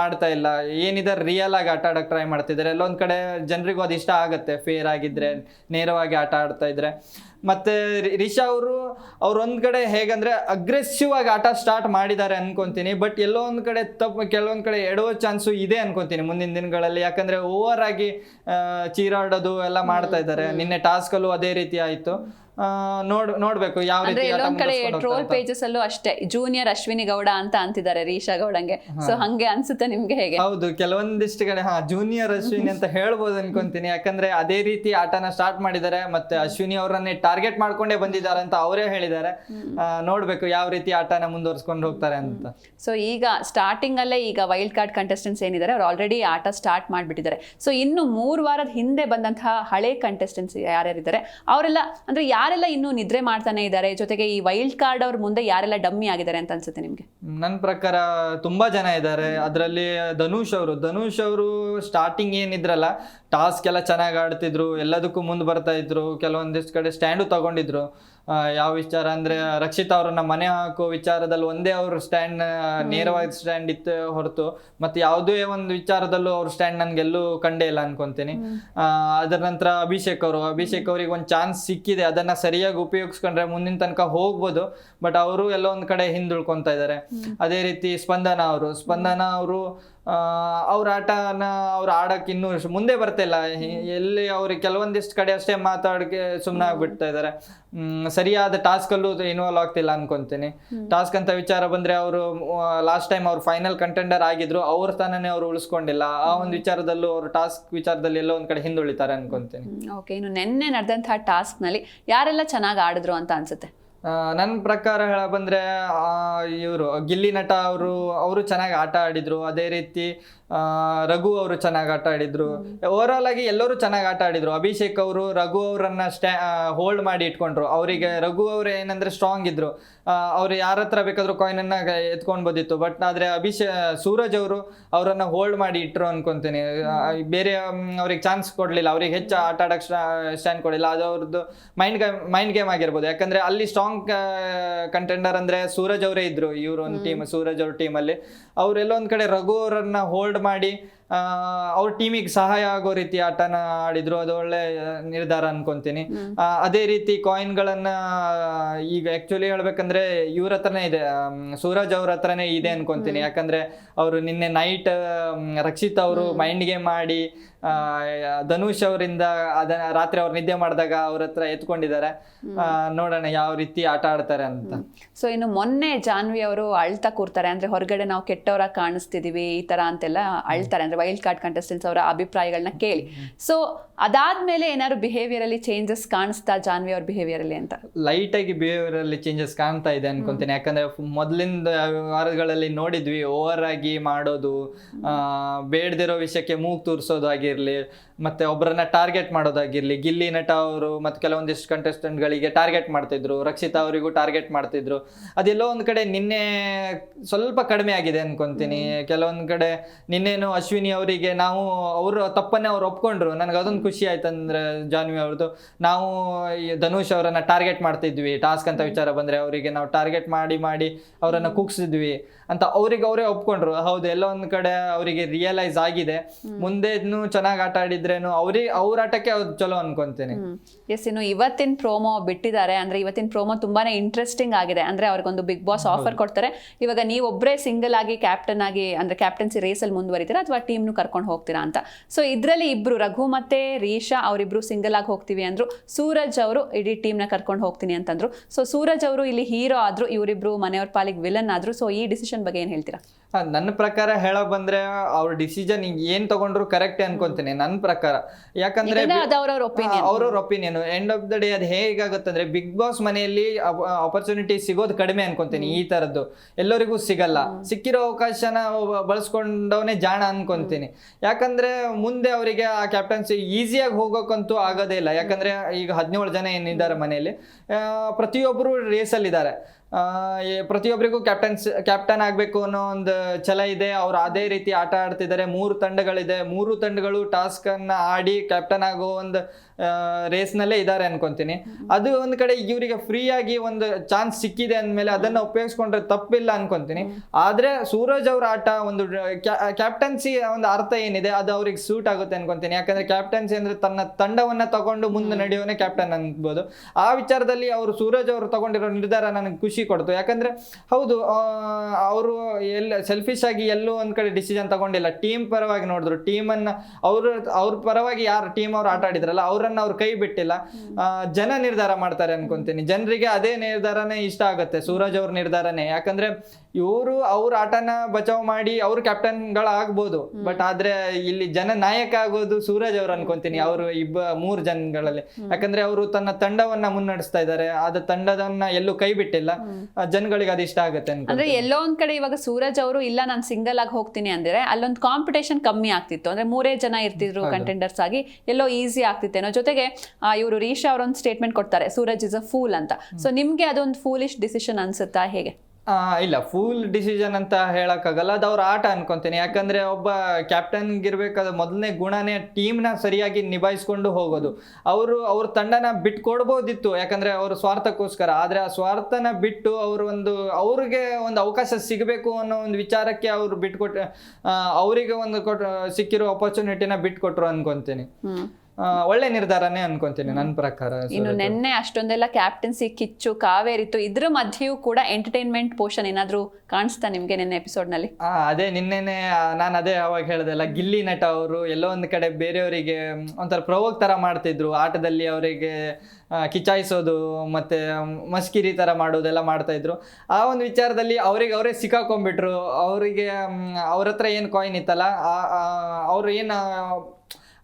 ಮಾಡ್ತಾ ಇಲ್ಲ. ಏನಿದ್ದಾರೆ ರಿಯಲ್ ಆಗಿ ಆಟ ಆಡಕ್ಕೆ ಟ್ರೈ ಮಾಡ್ತಿದ್ದಾರೆ. ಎಲ್ಲೊಂದು ಕಡೆ ಜನರಿಗೂ ಅದು ಇಷ್ಟ ಆಗುತ್ತೆ. ಫೇರ್ ಆಗಿದ್ರೆ, ನೇರವಾಗಿ ಆಟ ಆಡ್ತಾ ಇದ್ರೆ. ಮತ್ತೆ ರಿಷಾ ಅವರು ಅವ್ರೊಂದು ಕಡೆ ಹೇಗಂದ್ರೆ ಅಗ್ರೆಸಿವ್ ಆಗಿ ಆಟ ಸ್ಟಾರ್ಟ್ ಮಾಡಿದ್ದಾರೆ ಅನ್ಕೊಂತೀನಿ ಬಟ್ ಎಲ್ಲೋ ಒಂದು ಕಡೆ ತಪ್ಪು ಕೆಲವೊಂದು ಕಡೆ ಎಡುವ ಚಾನ್ಸು ಇದೆ ಅನ್ಕೊಂತೀನಿ ಮುಂದಿನ ದಿನಗಳಲ್ಲಿ. ಯಾಕಂದ್ರೆ ಓವರ್ ಆಗಿ ಚೀರಾಡೋದು ಎಲ್ಲ ಮಾಡ್ತಾ ಇದ್ದಾರೆ. ನಿನ್ನೆ ಟಾಸ್ಕಲ್ಲೂ ಅದೇ ರೀತಿ ಆಯ್ತು. ನೋಡ್ ನೋಡ್ಬೇಕು ಯಾವ ರೀತಿ ಆಟ ಎಲ್ಲೊಂದ್ ಕಡೆ ಟ್ರೋಲ್ ಪೇಜಸ್ ಅಲ್ಲೂ ಅಷ್ಟೇ. ಜೂನಿಯರ್ ಅಶ್ವಿನಿ ಗೌಡ ಅಂತ ಅಂತಿದ್ದಾರೆ ರೀಶಾ ಗೌಡಂಗೆ. ಸೊ ಹಂಗೆ ಅನ್ಸುತ್ತೆ ನಿಮ್ಗೆ ಹೇಗೆ? ಹೌದು ಕೆಲವೊಂದಿಷ್ಟು ಕಡೆ ಹಾ ಜೂನಿಯರ್ ಅಶ್ವಿನಿ ಅಂತ ಹೇಳ್ಬೋದು ಅನ್ಕೊಂತೀನಿ. ಯಾಕಂದ್ರೆ ಅದೇ ರೀತಿ ಆಟನ ಸ್ಟಾರ್ಟ್ ಮಾಡಿದ್ದಾರೆ ಮತ್ತೆ ಅಶ್ವಿನಿ ಅವರನ್ನೇ ಟಾರ್ಗೆಟ್ ಮಾಡ್ಕೊಂಡೇ ಬಂದಿದ್ದಾರೆ ಅಂತ ಅವರೇ ಹೇಳಿದ್ದಾರೆ. ನೋಡ್ಬೇಕು ಯಾವ ರೀತಿ ಆಟನ ಮುಂದುವರ್ಸ್ಕೊಂಡು ಹೋಗ್ತಾರೆ ಅಂತ. ಸೊ ಈಗ ಸ್ಟಾರ್ಟಿಂಗ್ ಅಲ್ಲೇ ಈಗ ವೈಲ್ಡ್ ಕಾರ್ಡ್ ಕಂಟೆಸ್ಟೆಂಟ್ಸ್ ಏನಿದ್ದಾರೆ ಅವ್ರು ಆಲ್ರೆಡಿ ಆಟ ಸ್ಟಾರ್ಟ್ ಮಾಡಿಬಿಟ್ಟಿದ್ದಾರೆ. ಸೊ ಇನ್ನು ಮೂರು ವಾರದ ಹಿಂದೆ ಬಂದಂತಹ ಹಳೆ ಕಂಟೆಸ್ಟೆಂಟ್ಸ್ ಯಾರ್ಯಾರಿದ್ದಾರೆ ಅವರೆಲ್ಲ ಅಂದ್ರೆ ಯಾರೆಲ್ಲ ಇನ್ನೂ ನಿದ್ರೆ ಮಾಡ್ತಾನೆ ಇದ್ದಾರೆ, ಜೊತೆಗೆ ಈ ವೈಲ್ಡ್ ಕಾರ್ಡ್ ಅವ್ರ ಮುಂದೆ ಯಾರೆಲ್ಲ ಡಮ್ಮಿ ಆಗಿದ್ದಾರೆ ಅಂತ ಅನ್ಸುತ್ತೆ ನಿಮ್ಗೆ? ನನ್ನ ಪ್ರಕಾರ ತುಂಬಾ ಜನ ಇದ್ದಾರೆ. ಅದರಲ್ಲಿ ಧನುಷ್ ಅವರು ಧನುಷ್ ಅವರು ಸ್ಟಾರ್ಟಿಂಗ್ ಏನಿದ್ರಲ್ಲ ಟಾಸ್ಕ್ ಎಲ್ಲ ಚೆನ್ನಾಗಿ ಆಡ್ತಿದ್ರು, ಎಲ್ಲದಕ್ಕೂ ಮುಂದೆ ಬರ್ತಾ ಇದ್ರು, ಕೆಲವೊಂದಿಷ್ಟು ಕಡೆ ಸ್ಟ್ಯಾಂಡು ತಗೊಂಡಿದ್ರು. ಯಾವ ವಿಚಾರ ಅಂದ್ರೆ ರಕ್ಷಿತ್ ಅವ್ರನ್ನ ಮನೆ ಹಾಕೋ ವಿಚಾರದಲ್ಲಿ ಒಂದೇ ಅವ್ರ ಸ್ಟ್ಯಾಂಡ್ ನೇರವಾಗಿ ಸ್ಟ್ಯಾಂಡ್ ಇತ್ತು ಹೊರತು ಮತ್ತೆ ಯಾವುದೇ ಒಂದು ವಿಚಾರದಲ್ಲೂ ಅವ್ರ ಸ್ಟ್ಯಾಂಡ್ ನನ್ಗೆಲ್ಲೂ ಕಂಡೇ ಇಲ್ಲ ಅನ್ಕೊಂತೀನಿ. ಆ, ಅದರ ನಂತರ ಅಭಿಷೇಕ್ ಅವರು ಅಭಿಷೇಕ್ ಅವ್ರಿಗೆ ಒಂದು ಚಾನ್ಸ್ ಸಿಕ್ಕಿದೆ. ಅದನ್ನ ಸರಿಯಾಗಿ ಉಪಯೋಗಿಸ್ಕೊಂಡ್ರೆ ಮುಂದಿನ ತನಕ ಹೋಗ್ಬೋದು ಬಟ್ ಅವರು ಎಲ್ಲ ಒಂದ್ ಕಡೆ ಹಿಂದುಳ್ಕೊಂತ ಇದ್ದಾರೆ. ಅದೇ ರೀತಿ ಸ್ಪಂದನ ಅವರು ಸ್ಪಂದನ ಅವರು ಅವ್ರ ಆಟನ ಅವ್ರು ಆಡಕ್ಕೆ ಇನ್ನೂ ಮುಂದೆ ಬರ್ತಿಲ್ಲ ಎಲ್ಲಿ ಅವ್ರಿಗೆ ಕೆಲವೊಂದಿಷ್ಟು ಕಡೆ ಅಷ್ಟೇ ಮಾತಾಡಕ್ಕೆ ಸುಮ್ಮನೆ ಆಗ್ಬಿಡ್ತಾ ಇದ್ದಾರೆ ಹ್ಮ್, ಸರಿಯಾದ ಟಾಸ್ಕ್ ಅಲ್ಲೂ ಇನ್ವಾಲ್ವ್ ಆಗ್ತಿಲ್ಲ ಅನ್ಕೊಂತೀನಿ. ಟಾಸ್ಕ್ ಅಂತ ವಿಚಾರ ಬಂದ್ರೆ ಅವರು ಲಾಸ್ಟ್ ಟೈಮ್ ಅವ್ರು ಫೈನಲ್ ಕಂಟೆಂಡರ್ ಆಗಿದ್ರು ಅವ್ರ ತಾನೇ ಅವ್ರು ಉಳಿಸ್ಕೊಂಡಿಲ್ಲ. ಆ ಒಂದು ವಿಚಾರದಲ್ಲೂ ಅವ್ರ ಟಾಸ್ಕ್ ವಿಚಾರದಲ್ಲಿ ಎಲ್ಲೋ ಒಂದ್ ಕಡೆ ಹಿಂದುಳಿತಾರೆ ಅನ್ಕೊಂತೀನಿ. ಓಕೆ ಇನ್ನು ನಿನ್ನೆ ನಡೆದಂತಹ ಟಾಸ್ಕ್ನಲ್ಲಿ ಯಾರೆಲ್ಲ ಚೆನ್ನಾಗಿ ಆಡಿದ್ರು ಅಂತ ಅನ್ಸುತ್ತೆ? ನನ್ನ ಪ್ರಕಾರ ಹೇಳ ಬಂದ್ರೆ ಇವರು ಗಿಲ್ಲಿ ನಟ ಅವರು ಅವರು ಚೆನ್ನಾಗಿ ಆಟ ಆಡಿದ್ರು. ಅದೇ ರೀತಿ ರಘು ಅವರು ಚೆನ್ನಾಗಿ ಆಟ ಆಡಿದ್ರು. ಓವರ್ ಆಲ್ ಆಗಿ ಎಲ್ಲರೂ ಚೆನ್ನಾಗಿ ಆಟ ಆಡಿದ್ರು. ಅಭಿಷೇಕ್ ಅವರು ರಘು ಅವರನ್ನ ಸ್ಟ್ಯಾ ಹೋಲ್ಡ್ ಮಾಡಿ ಇಟ್ಕೊಂಡ್ರು. ಅವರಿಗೆ ರಘು ಅವರು ಏನಂದ್ರೆ ಸ್ಟ್ರಾಂಗ್ ಇದ್ರು. ಅವ್ರು ಯಾರ ಹತ್ರ ಬೇಕಾದ್ರೂ ಕಾಯಿನ್ ಅನ್ನ ಎತ್ಕೊಂಡ್ಬೋದಿತ್ತು ಬಟ್ ಆದ್ರೆ ಅಭಿಷೇಕ್ ಸೂರಜ್ ಅವರು ಅವರನ್ನ ಹೋಲ್ಡ್ ಮಾಡಿ ಇಟ್ರು ಅನ್ಕೊಂತೀನಿ. ಬೇರೆ ಅವ್ರಿಗೆ ಚಾನ್ಸ್ ಕೊಡ್ಲಿಲ್ಲ. ಅವ್ರಿಗೆ ಹೆಚ್ಚು ಆಟ ಆಡಕ್ ಸ್ಟ್ಯಾಂಡ್ ಕೊಡಲಿಲ್ಲ. ಅದು ಅವ್ರದ್ದು ಮೈಂಡ್ ಗೇಮ್ ಮೈಂಡ್ ಗೇಮ್ ಆಗಿರ್ಬೋದು. ಯಾಕಂದ್ರೆ ಅಲ್ಲಿ ಸ್ಟ್ರಾಂಗ್ ಕಂಟೆಂಡರ್ ಅಂದ್ರೆ ಸೂರಜ್ ಅವರೇ ಇದ್ರು. ಇವ್ರ ಒಂದು ಟೀಮ್ ಸೂರಜ್ ಅವ್ರ ಟೀಮಲ್ಲಿ ಅಲ್ಲಿ. ಅವ್ರೆಲ್ಲೊಂದ್ ಕಡೆ ರಘು ಅವರನ್ನ ಹೋಲ್ಡ್ ಮಾಡಿ ಅವ್ರ ಟೀಮಿಗೆ ಸಹಾಯ ಆಗೋ ರೀತಿ ಆಟನ ಆಡಿದ್ರು ಅದು ಒಳ್ಳೆ ನಿರ್ಧಾರ ಅನ್ಕೊಂತೀನಿ. ಅದೇ ರೀತಿ ಕಾಯಿನ್ಗಳನ್ನ ಈಗ ಆಕ್ಚುಲಿ ಹೇಳ್ಬೇಕಂದ್ರೆ ಇವ್ರ ಹತ್ರನೇ ಇದೆ ಸೂರಜ್ ಅವ್ರ ಹತ್ರನೇ ಇದೆ ಅನ್ಕೊಂತೀನಿ. ಯಾಕಂದ್ರೆ ಅವರು ನಿನ್ನೆ ನೈಟ್ ರಕ್ಷಿತ್ ಅವರು ಮೈಂಡ್ಗೆ ಮಾಡಿ ಆ, ಧನುಷ್ ಅವರಿಂದ ಅದನ್ನ ರಾತ್ರಿ ಅವ್ರು ನಿದ್ದೆ ಮಾಡಿದಾಗ ಅವ್ರ ಹತ್ರ ಎತ್ಕೊಂಡಿದ್ದಾರೆ. ನೋಡೋಣ ಯಾವ ರೀತಿ ಆಟ ಆಡ್ತಾರೆ ಅಂತ. ಸೊ ಇನ್ನು ಮೊನ್ನೆ ಜಾನ್ವಿ ಅವರು ಅಳ್ತಾ ಕೂರ್ತಾರೆ. ಅಂದ್ರೆ ಹೊರಗಡೆ ನಾವು ಕೆಟ್ಟವರ ಕಾಣಿಸ್ತಿದೀವಿ ಈ ತರ ಅಂತೆಲ್ಲ ಅಳ್ತಾರೆ. ಅಂದ್ರೆ ವೈಲ್ಡ್ ಕಾರ್ಡ್ ಕಂಟೆಸ್ಟೆಂಟ್ಸ್ ಅವರ ಅಭಿಪ್ರಾಯಗಳನ್ನ ಕೇಳಿ. ಸೊ ಅದಾದ್ಮೇಲೆ ಏನಾದ್ರು ಬಿಹೇವಿಯರ್ ಅಲ್ಲಿ ಚೇಂಜಸ್ ಕಾಣಿಸ್ತಾ ಜಾನ್ವಿ ಅವ್ರ ಬಿಹೇವಿಯರ್ ಅಲ್ಲಿ ಅಂತ? ಲೈಟ್ ಆಗಿ ಬಿಹೇವಿಯರ್ ಅಲ್ಲಿ ಚೇಂಜಸ್ ಕಾಣ್ತಾ ಇದೆ ಅನ್ಕೊಂತೀನಿ. ಯಾಕಂದ್ರೆ ಮೊದಲಿಂದ ವಾರಗಳಲ್ಲಿ ನೋಡಿದ್ವಿ ಓವರ್ ಆಗಿ ಮಾಡೋದು ಬೇಡದಿರೋ ವಿಷಯಕ್ಕೆ ಮೂಗ್ ತೂರ್ಸೋದು ಆಗಿರ್ಲಿ ಮತ್ತೆ ಒಬ್ಬರನ್ನ ಟಾರ್ಗೆಟ್ ಮಾಡೋದಾಗಿರ್ಲಿ ಗಿಲ್ಲಿ ನಟ ಅವರು ಮತ್ತೆ ಕೆಲವೊಂದಿಷ್ಟು ಕಂಟೆಸ್ಟೆಂಟ್ಗಳಿಗೆ ಗಳಿಗೆ ಟಾರ್ಗೆಟ್ ಮಾಡ್ತಿದ್ರು ರಕ್ಷಿತಾ ಅವರಿಗೂ ಟಾರ್ಗೆಟ್ ಮಾಡ್ತಿದ್ರು. ಅದೆಲ್ಲೋ ಒಂದು ಕಡೆ ನಿನ್ನೆ ಸ್ವಲ್ಪ ಕಡಿಮೆ ಆಗಿದೆ ಅನ್ಕೊಂತೀನಿ. ಕೆಲವೊಂದು ಕಡೆ ನಿನ್ನೇನು ಅಶ್ವಿನಿ ಅವರಿಗೆ ನಾವು ಅವರು ತಪ್ಪನ್ನೇ ಅವ್ರು ಒಪ್ಕೊಂಡ್ರು. ನನಗೆ ಅದೊಂದು ಖುಷಿ ಆಯ್ತಂದ್ರೆ ಜಾನ್ವಿ ಅವ್ರದ್ದು. ನಾವು ಧನುಷ್ ಅವರನ್ನ ಟಾರ್ಗೆಟ್ ಮಾಡ್ತಿದ್ವಿ. ಟಾಸ್ಕ್ ಅಂತ ವಿಚಾರ ಬಂದ್ರೆ ಅವರಿಗೆ ನಾವು ಟಾರ್ಗೆಟ್ ಮಾಡಿ ಮಾಡಿ ಅವರನ್ನ ಕೂಗ್ಸಿದ್ವಿ ಅಂತ ಅವ್ರಿಗೆ ಅವರೇ ಒಪ್ಕೊಂಡ್ರು. ಹೌದು ಎಲ್ಲ ಒಂದ್ ಕಡೆ ಅವರಿಗೆ ರಿಯಲೈಸ್ ಆಗಿದೆ. ಮುಂದೆನು ಚೆನ್ನಾಗಿ ಆಟ ಆಡಿದ್ರೇನು ಅವ್ರಿಗೆ ಅವ್ರ ಆಟಕ್ಕೆ ಅವ್ರು ಚಲೋ ಅನ್ಕೊಂತೀನಿ. ಎಸ್ ಇನ್ನು ಇವತ್ತಿನ ಪ್ರೋಮೋ ಬಿಟ್ಟಿದ್ದಾರೆ. ಅಂದ್ರೆ ಇವತ್ತಿನ ಪ್ರೋಮೋ ತುಂಬಾನೇ ಇಂಟ್ರೆಸ್ಟಿಂಗ್ ಆಗಿದೆ. ಅಂದ್ರೆ ಅವ್ರಿಗೊಂದು ಬಿಗ್ ಬಾಸ್ ಆಫರ್ ಕೊಡ್ತಾರೆ. ಇವಾಗ ನೀವೊಬ್ಬರೇ ಸಿಂಗಲ್ ಆಗಿ ಕ್ಯಾಪ್ಟನ್ ಆಗಿ ಅಂದ್ರೆ ಕ್ಯಾಪ್ಟನ್ಸಿ ರೇಸಲ್ಲಿ ಮುಂದುವರಿತೀರಾ? ಅಥವಾ ಟೀಮ್ನು ಕರ್ಕೊಂಡು ಹೋಗ್ತೀರಾ ಅಂತ? ಸೊ ಇದ್ರಲ್ಲಿ ಇಬ್ರು ರಘು ಮತ್ತೆ ರೀಶಾ ಅವರಿಬ್ರು ಸಿಂಗಲ್ ಆಗಿ ಹೋಗ್ತೀವಿ ಅಂದ್ರು, ಸೂರಜ್ ಅವರು ಇಡೀ ಟೀಮ್ನ ಕರ್ಕೊಂಡು ಹೋಗ್ತೀನಿ ಅಂತಂದ್ರು. ಸೊ ಸೂರಜ್ ಅವರು ಇಲ್ಲಿ ಹೀರೋ ಆದ್ರು, ಇವರಿಬ್ರು ಮನೆಯವ್ರ ಪಾಲಿಗೆ ವಿಲನ್ ಆದ್ರು. ಸೊ ಈ ಡಿಸಿಷನ್ ಬಗ್ಗೆ ಏನ್ ಹೇಳ್ತೀರಾ? ನನ್ನ ಪ್ರಕಾರ ಹೇಳಕ್ ಬಂದ್ರೆ ಅವ್ರ ಡಿಸಿಷನ್ ಏನ್ ತಗೊಂಡ್ರು ಕರೆಕ್ಟ್ ಅನ್ಕೊಂತೀನಿ ನನ್ನ ಪ್ರಕಾರ. ಯಾಕಂದ್ರೆ ಅವ್ರವ್ರ opinion end of the day ಅದು ಹೇಗಾಗುತ್ತಂದ್ರೆ ಬಿಗ್ ಬಾಸ್ ಮನೆಯಲ್ಲಿ ಆಪರ್ಚುನಿಟಿ ಸಿಗೋದು ಕಡಿಮೆ ಅನ್ಕೊಂತೀನಿ ಈ ತರದ್ದು. ಎಲ್ಲರಿಗೂ ಸಿಗಲ್ಲ. ಸಿಕ್ಕಿರೋ ಅವಕಾಶನ ಬಳಸ್ಕೊಂಡವನೇ ಜಾಣ ಅನ್ಕೊಂತೀನಿ. ಯಾಕಂದ್ರೆ ಮುಂದೆ ಅವರಿಗೆ ಆ ಕ್ಯಾಪ್ಟನ್ಸಿ ಈಸಿಯಾಗಿ ಹೋಗೋಕ್ಕಂತೂ ಆಗೋದೇ ಇಲ್ಲ. ಯಾಕಂದ್ರೆ ಈಗ ಹದಿನೇಳು ಜನ ಏನಿದ್ದಾರೆ ಮನೆಯಲ್ಲಿ ಪ್ರತಿಯೊಬ್ಬರು ರೇಸಲ್ಲಿ ಇದ್ದಾರೆ ಪ್ರತಿಯೊಬ್ಬರಿಗೂ ಕ್ಯಾಪ್ಟನ್ಸ್ ಕ್ಯಾಪ್ಟನ್ ಆಗಬೇಕು ಅನ್ನೋ ಒಂದು ಛಲ ಇದೆ. ಅವ್ರು ಅದೇ ರೀತಿ ಆಟ ಆಡ್ತಿದ್ದಾರೆ. ಮೂರು ತಂಡಗಳಿದೆ. ಮೂರು ತಂಡಗಳು ಟಾಸ್ಕನ್ನು ಆಡಿ ಕ್ಯಾಪ್ಟನ್ ಆಗೋ ಒಂದು ರೇಸ್ನಲ್ಲೇ ಇದ್ದಾರೆ ಅನ್ಕೊಂತೀನಿ. ಅದು ಒಂದು ಕಡೆ ಇವರಿಗೆ ಫ್ರೀಯಾಗಿ ಆಗಿ ಒಂದು ಚಾನ್ಸ್ ಸಿಕ್ಕಿದೆ ಅಂದಮೇಲೆ ಅದನ್ನ ಉಪಯೋಗಿಸ್ಕೊಂಡ್ರೆ ತಪ್ಪಿಲ್ಲ ಅನ್ಕೊಂತೀನಿ. ಆದ್ರೆ ಸೂರಜ್ ಅವ್ರ ಆಟ ಒಂದು ಕ್ಯಾಪ್ಟನ್ಸಿ ಒಂದು ಅರ್ಥ ಏನಿದೆ ಅದು ಅವ್ರಿಗೆ ಸೂಟ್ ಆಗುತ್ತೆ ಅನ್ಕೊಂತೀನಿ. ಯಾಕಂದ್ರೆ ಕ್ಯಾಪ್ಟನ್ಸಿ ಅಂದ್ರೆ ತನ್ನ ತಂಡವನ್ನ ತಗೊಂಡು ಮುಂದೆ ನಡೆಯೋನೆ ಕ್ಯಾಪ್ಟನ್ ಅನ್ಬೋದು. ಆ ವಿಚಾರದಲ್ಲಿ ಅವರು ಸೂರಜ್ ಅವರು ತಗೊಂಡಿರೋ ನಿರ್ಧಾರ ನನಗೆ ಖುಷಿ ಕೊಡ್ತು. ಯಾಕಂದ್ರೆ ಹೌದು ಅವರು ಎಲ್ಲ ಸೆಲ್ಫಿಶ್ ಆಗಿ ಎಲ್ಲೂ ಒಂದ್ ಕಡೆ ಡಿಸಿಷನ್ ತಗೊಂಡಿಲ್ಲ. ಟೀಮ್ ಪರವಾಗಿ ನೋಡಿದ್ರು. ಟೀಮನ್ನ ಅವ್ರ ಅವ್ರ ಪರವಾಗಿ ಯಾರು ಟೀಮ್ ಅವ್ರು ಆಟ ಆಡಿದ್ರಲ್ಲ ಅವರನ್ನ ಅವ್ರು ಕೈ ಬಿಟ್ಟಿಲ್ಲ. ಜನ ನಿರ್ಧಾರ ಮಾಡ್ತಾರೆ ಅನ್ಕೊಂತೀನಿ. ಜನರಿಗೆ ಅದೇ ನಿರ್ಧಾರನೇ ಇಷ್ಟ ಆಗುತ್ತೆ ಸೂರಜ್ ಅವ್ರ ನಿರ್ಧಾರನೇ. ಯಾಕಂದ್ರೆ ಇವರು ಅವ್ರ ಆಟನ ಬಚಾವ್ ಮಾಡಿ ಅವ್ರು ಕ್ಯಾಪ್ಟನ್ಗಳಾಗ್ಬೋದು ಬಟ್ ಆದ್ರೆ ಇಲ್ಲಿ ಜನ ನಾಯಕ ಆಗೋದು ಸೂರಜ್ ಅವ್ರು ಅನ್ಕೊಂತೀನಿ ಅವರು ಇಬ್ಬ ಮೂರ್ ಜನಗಳಲ್ಲಿ. ಯಾಕಂದ್ರೆ ಅವರು ತನ್ನ ತಂಡವನ್ನ ಮುನ್ನಡೆಸ್ತಾ ಇದ್ದಾರೆ ಆದ ತಂಡದನ್ನ ಎಲ್ಲೂ ಕೈ ಬಿಟ್ಟಿಲ್ಲ. ಜನಗಳಿಗೆ ಅದು ಇಷ್ಟ ಆಗುತ್ತೆ ಅಂದ್ರೆ ಎಲ್ಲೋ ಒಂದ್ ಕಡೆ ಇವಾಗ ಸೂರಜ್ ಅವರು ಇಲ್ಲ ನಾನು ಸಿಂಗಲ್ ಆಗಿ ಹೋಗ್ತೀನಿ ಅಂದ್ರೆ ಅಲ್ಲೊಂದು ಕಾಂಪಿಟೇಷನ್ ಕಮ್ಮಿ ಆಗ್ತಿತ್ತು. ಅಂದ್ರೆ ಮೂರೇ ಜನ ಇರ್ತಿದ್ರು ಕಂಟೆಂಡರ್ಸ್ ಆಗಿ ಎಲ್ಲೋ ಈಸಿ ಆಗ್ತಿತ್ತೇನೋ. ಜೊತೆಗೆ ಇವರು ರೀಶಾ ಅವರೊಂದು ಸ್ಟೇಟ್ಮೆಂಟ್ ಕೊಡ್ತಾರೆ ಸೂರಜ್ ಇಸ್ ಅ ಫೂಲ್ ಅಂತ. ಸೊ ನಿಮ್ಗೆ ಅದೊಂದು ಫೂಲಿಶ್ ಡಿಸಿಷನ್ ಅನ್ಸುತ್ತಾ ಹೇಗೆ? ಆ, ಇಲ್ಲ ಫುಲ್ ಡಿಸಿಷನ್ ಅಂತ ಹೇಳಕ್ಕಾಗಲ್ಲ ಅದು ಅವ್ರ ಆಟ ಅನ್ಕೊಂತೀನಿ. ಯಾಕಂದ್ರೆ ಒಬ್ಬ ಕ್ಯಾಪ್ಟನ್ ಇರ್ಬೇಕಾದ ಮೊದಲನೇ ಗುಣನೇ ಟೀಮ್ನ ಸರಿಯಾಗಿ ನಿಭಾಯಿಸ್ಕೊಂಡು ಹೋಗೋದು. ಅವರು ಅವ್ರ ತಂಡನ ಬಿಟ್ಟು ಕೊಡ್ಬೋದಿತ್ತು ಯಾಕಂದ್ರೆ ಅವ್ರ ಸ್ವಾರ್ಥಕ್ಕೋಸ್ಕರ. ಆದ್ರೆ ಆ ಸ್ವಾರ್ಥನ ಬಿಟ್ಟು ಅವರು ಒಂದು ಅವ್ರಿಗೆ ಒಂದು ಅವಕಾಶ ಸಿಗಬೇಕು ಅನ್ನೋ ಒಂದು ವಿಚಾರಕ್ಕೆ ಅವ್ರು ಬಿಟ್ಕೊಟ್ಟ ಆ, ಅವರಿಗೆ ಒಂದು ಕೊಟ್ ಸಿಕ್ಕಿರೋ ಅಪರ್ಚುನಿಟಿನ ಬಿಟ್ಕೊಟ್ರು ಅನ್ಕೊಂತೀನಿ. ಒಳ್ಳೆ ನಿರ್ಧಾರನೇ ಅನ್ಕೊಂತೀನಿ ನನ್ನ ಪ್ರಕಾರ. ಇನ್ನು ನಿನ್ನೆ ಅಷ್ಟೊಂದೆಲ್ಲ ಕ್ಯಾಪ್ಟನ್ಸಿ ಕಿಚ್ಚು ಕಾವೇರಿತ್ತು ಇದ್ರ ಮಧ್ಯೆಯೂ ಕೂಡ ಎಂಟರ್ಟೈನ್ಮೆಂಟ್ ಪೋರ್ಷನ್ ಏನಾದ್ರೂ ಕಾಣಿಸ್ತಾ ನಿಮ್ಗೆ ನಿನ್ನೆ ಎಪಿಸೋಡ್ನಲ್ಲಿ ಅದೇ ನಿನ್ನೆನೆ ನಾನು ಅದೇ ಅವಾಗ ಹೇಳ್ದಲ್ಲ ಗಿಲ್ಲಿ ನಟ ಅವರು ಎಲ್ಲೋ ಒಂದು ಕಡೆ ಬೇರೆಯವರಿಗೆ ಒಂಥರ ಪ್ರವೋಕ್ ತರ ಮಾಡ್ತಿದ್ರು. ಆಟದಲ್ಲಿ ಅವರಿಗೆ ಕಿಚಾಯಿಸೋದು ಮತ್ತೆ ಮಸ್ಕಿರಿ ತರ ಮಾಡೋದೆಲ್ಲ ಮಾಡ್ತಾ ಇದ್ರು ಆ ಒಂದು ವಿಚಾರದಲ್ಲಿ ಅವ್ರಿಗೆ ಅವರೇ ಸಿಕ್ಕಾಕೊಂಡ್ಬಿಟ್ರು. ಅವರಿಗೆ ಅವ್ರ ಹತ್ರ ಏನು ಕಾಯಿನ್ ಇತ್ತಲ್ಲ ಅವ್ರು ಏನು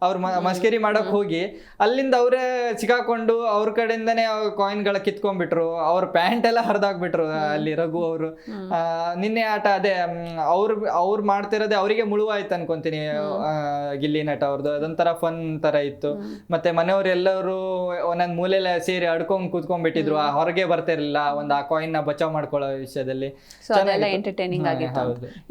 ಅವ್ರ ಮಸ್ಕೇರಿ ಮಾಡಕ್ ಹೋಗಿ ಅಲ್ಲಿಂದ ಅವರೇ ಸಿಕ್ಕಾಕೊಂಡು ಅವ್ರ ಕಡೆಯಿಂದನೇ ಕಾಯಿನ್ಗಳ ಕಿತ್ಕೊಂಡ್ಬಿಟ್ರು ಅವ್ರ ಪ್ಯಾಂಟ್ ಎಲ್ಲ ಹರಿದಾಕ್ಬಿಟ್ರು ಅಲ್ಲಿ ರಘು ಅವರು. ನಿನ್ನೆ ಆಟ ಅದೇ ಅವ್ರು ಅವ್ರು ಮಾಡ್ತಿರೋದೇ ಅವರಿಗೆ ಮುಳುವಾಯ್ತು ಅನ್ಕೊಂತೀನಿ ಗಿಲ್ಲಿ ನಟ ಅವ್ರದ್ದು ಅದೊಂಥರ ಫನ್ ತರ ಇತ್ತು. ಮತ್ತೆ ಮನೆಯವರೆಲ್ಲರೂ ಎಲ್ಲರೂ ಒಂದೊಂದ್ ಮೂಲೆಲ್ಲ ಸೇರಿ ಅಡ್ಕೊಂಡ್ ಕೂತ್ಕೊಂಡ್ಬಿಟ್ಟಿದ್ರು ಆ ಹೊರಗೆ ಬರ್ತಿರ್ಲಿಲ್ಲ ಒಂದ್ ಆ ಕಾಯಿನ್ನ ಬಚಾವ್ ಮಾಡ್ಕೊಳ್ಳೋ ವಿಷಯದಲ್ಲಿ. ಎಂಟರ್ಟೈನಿಂಗ್ ಆಗಿತ್ತು.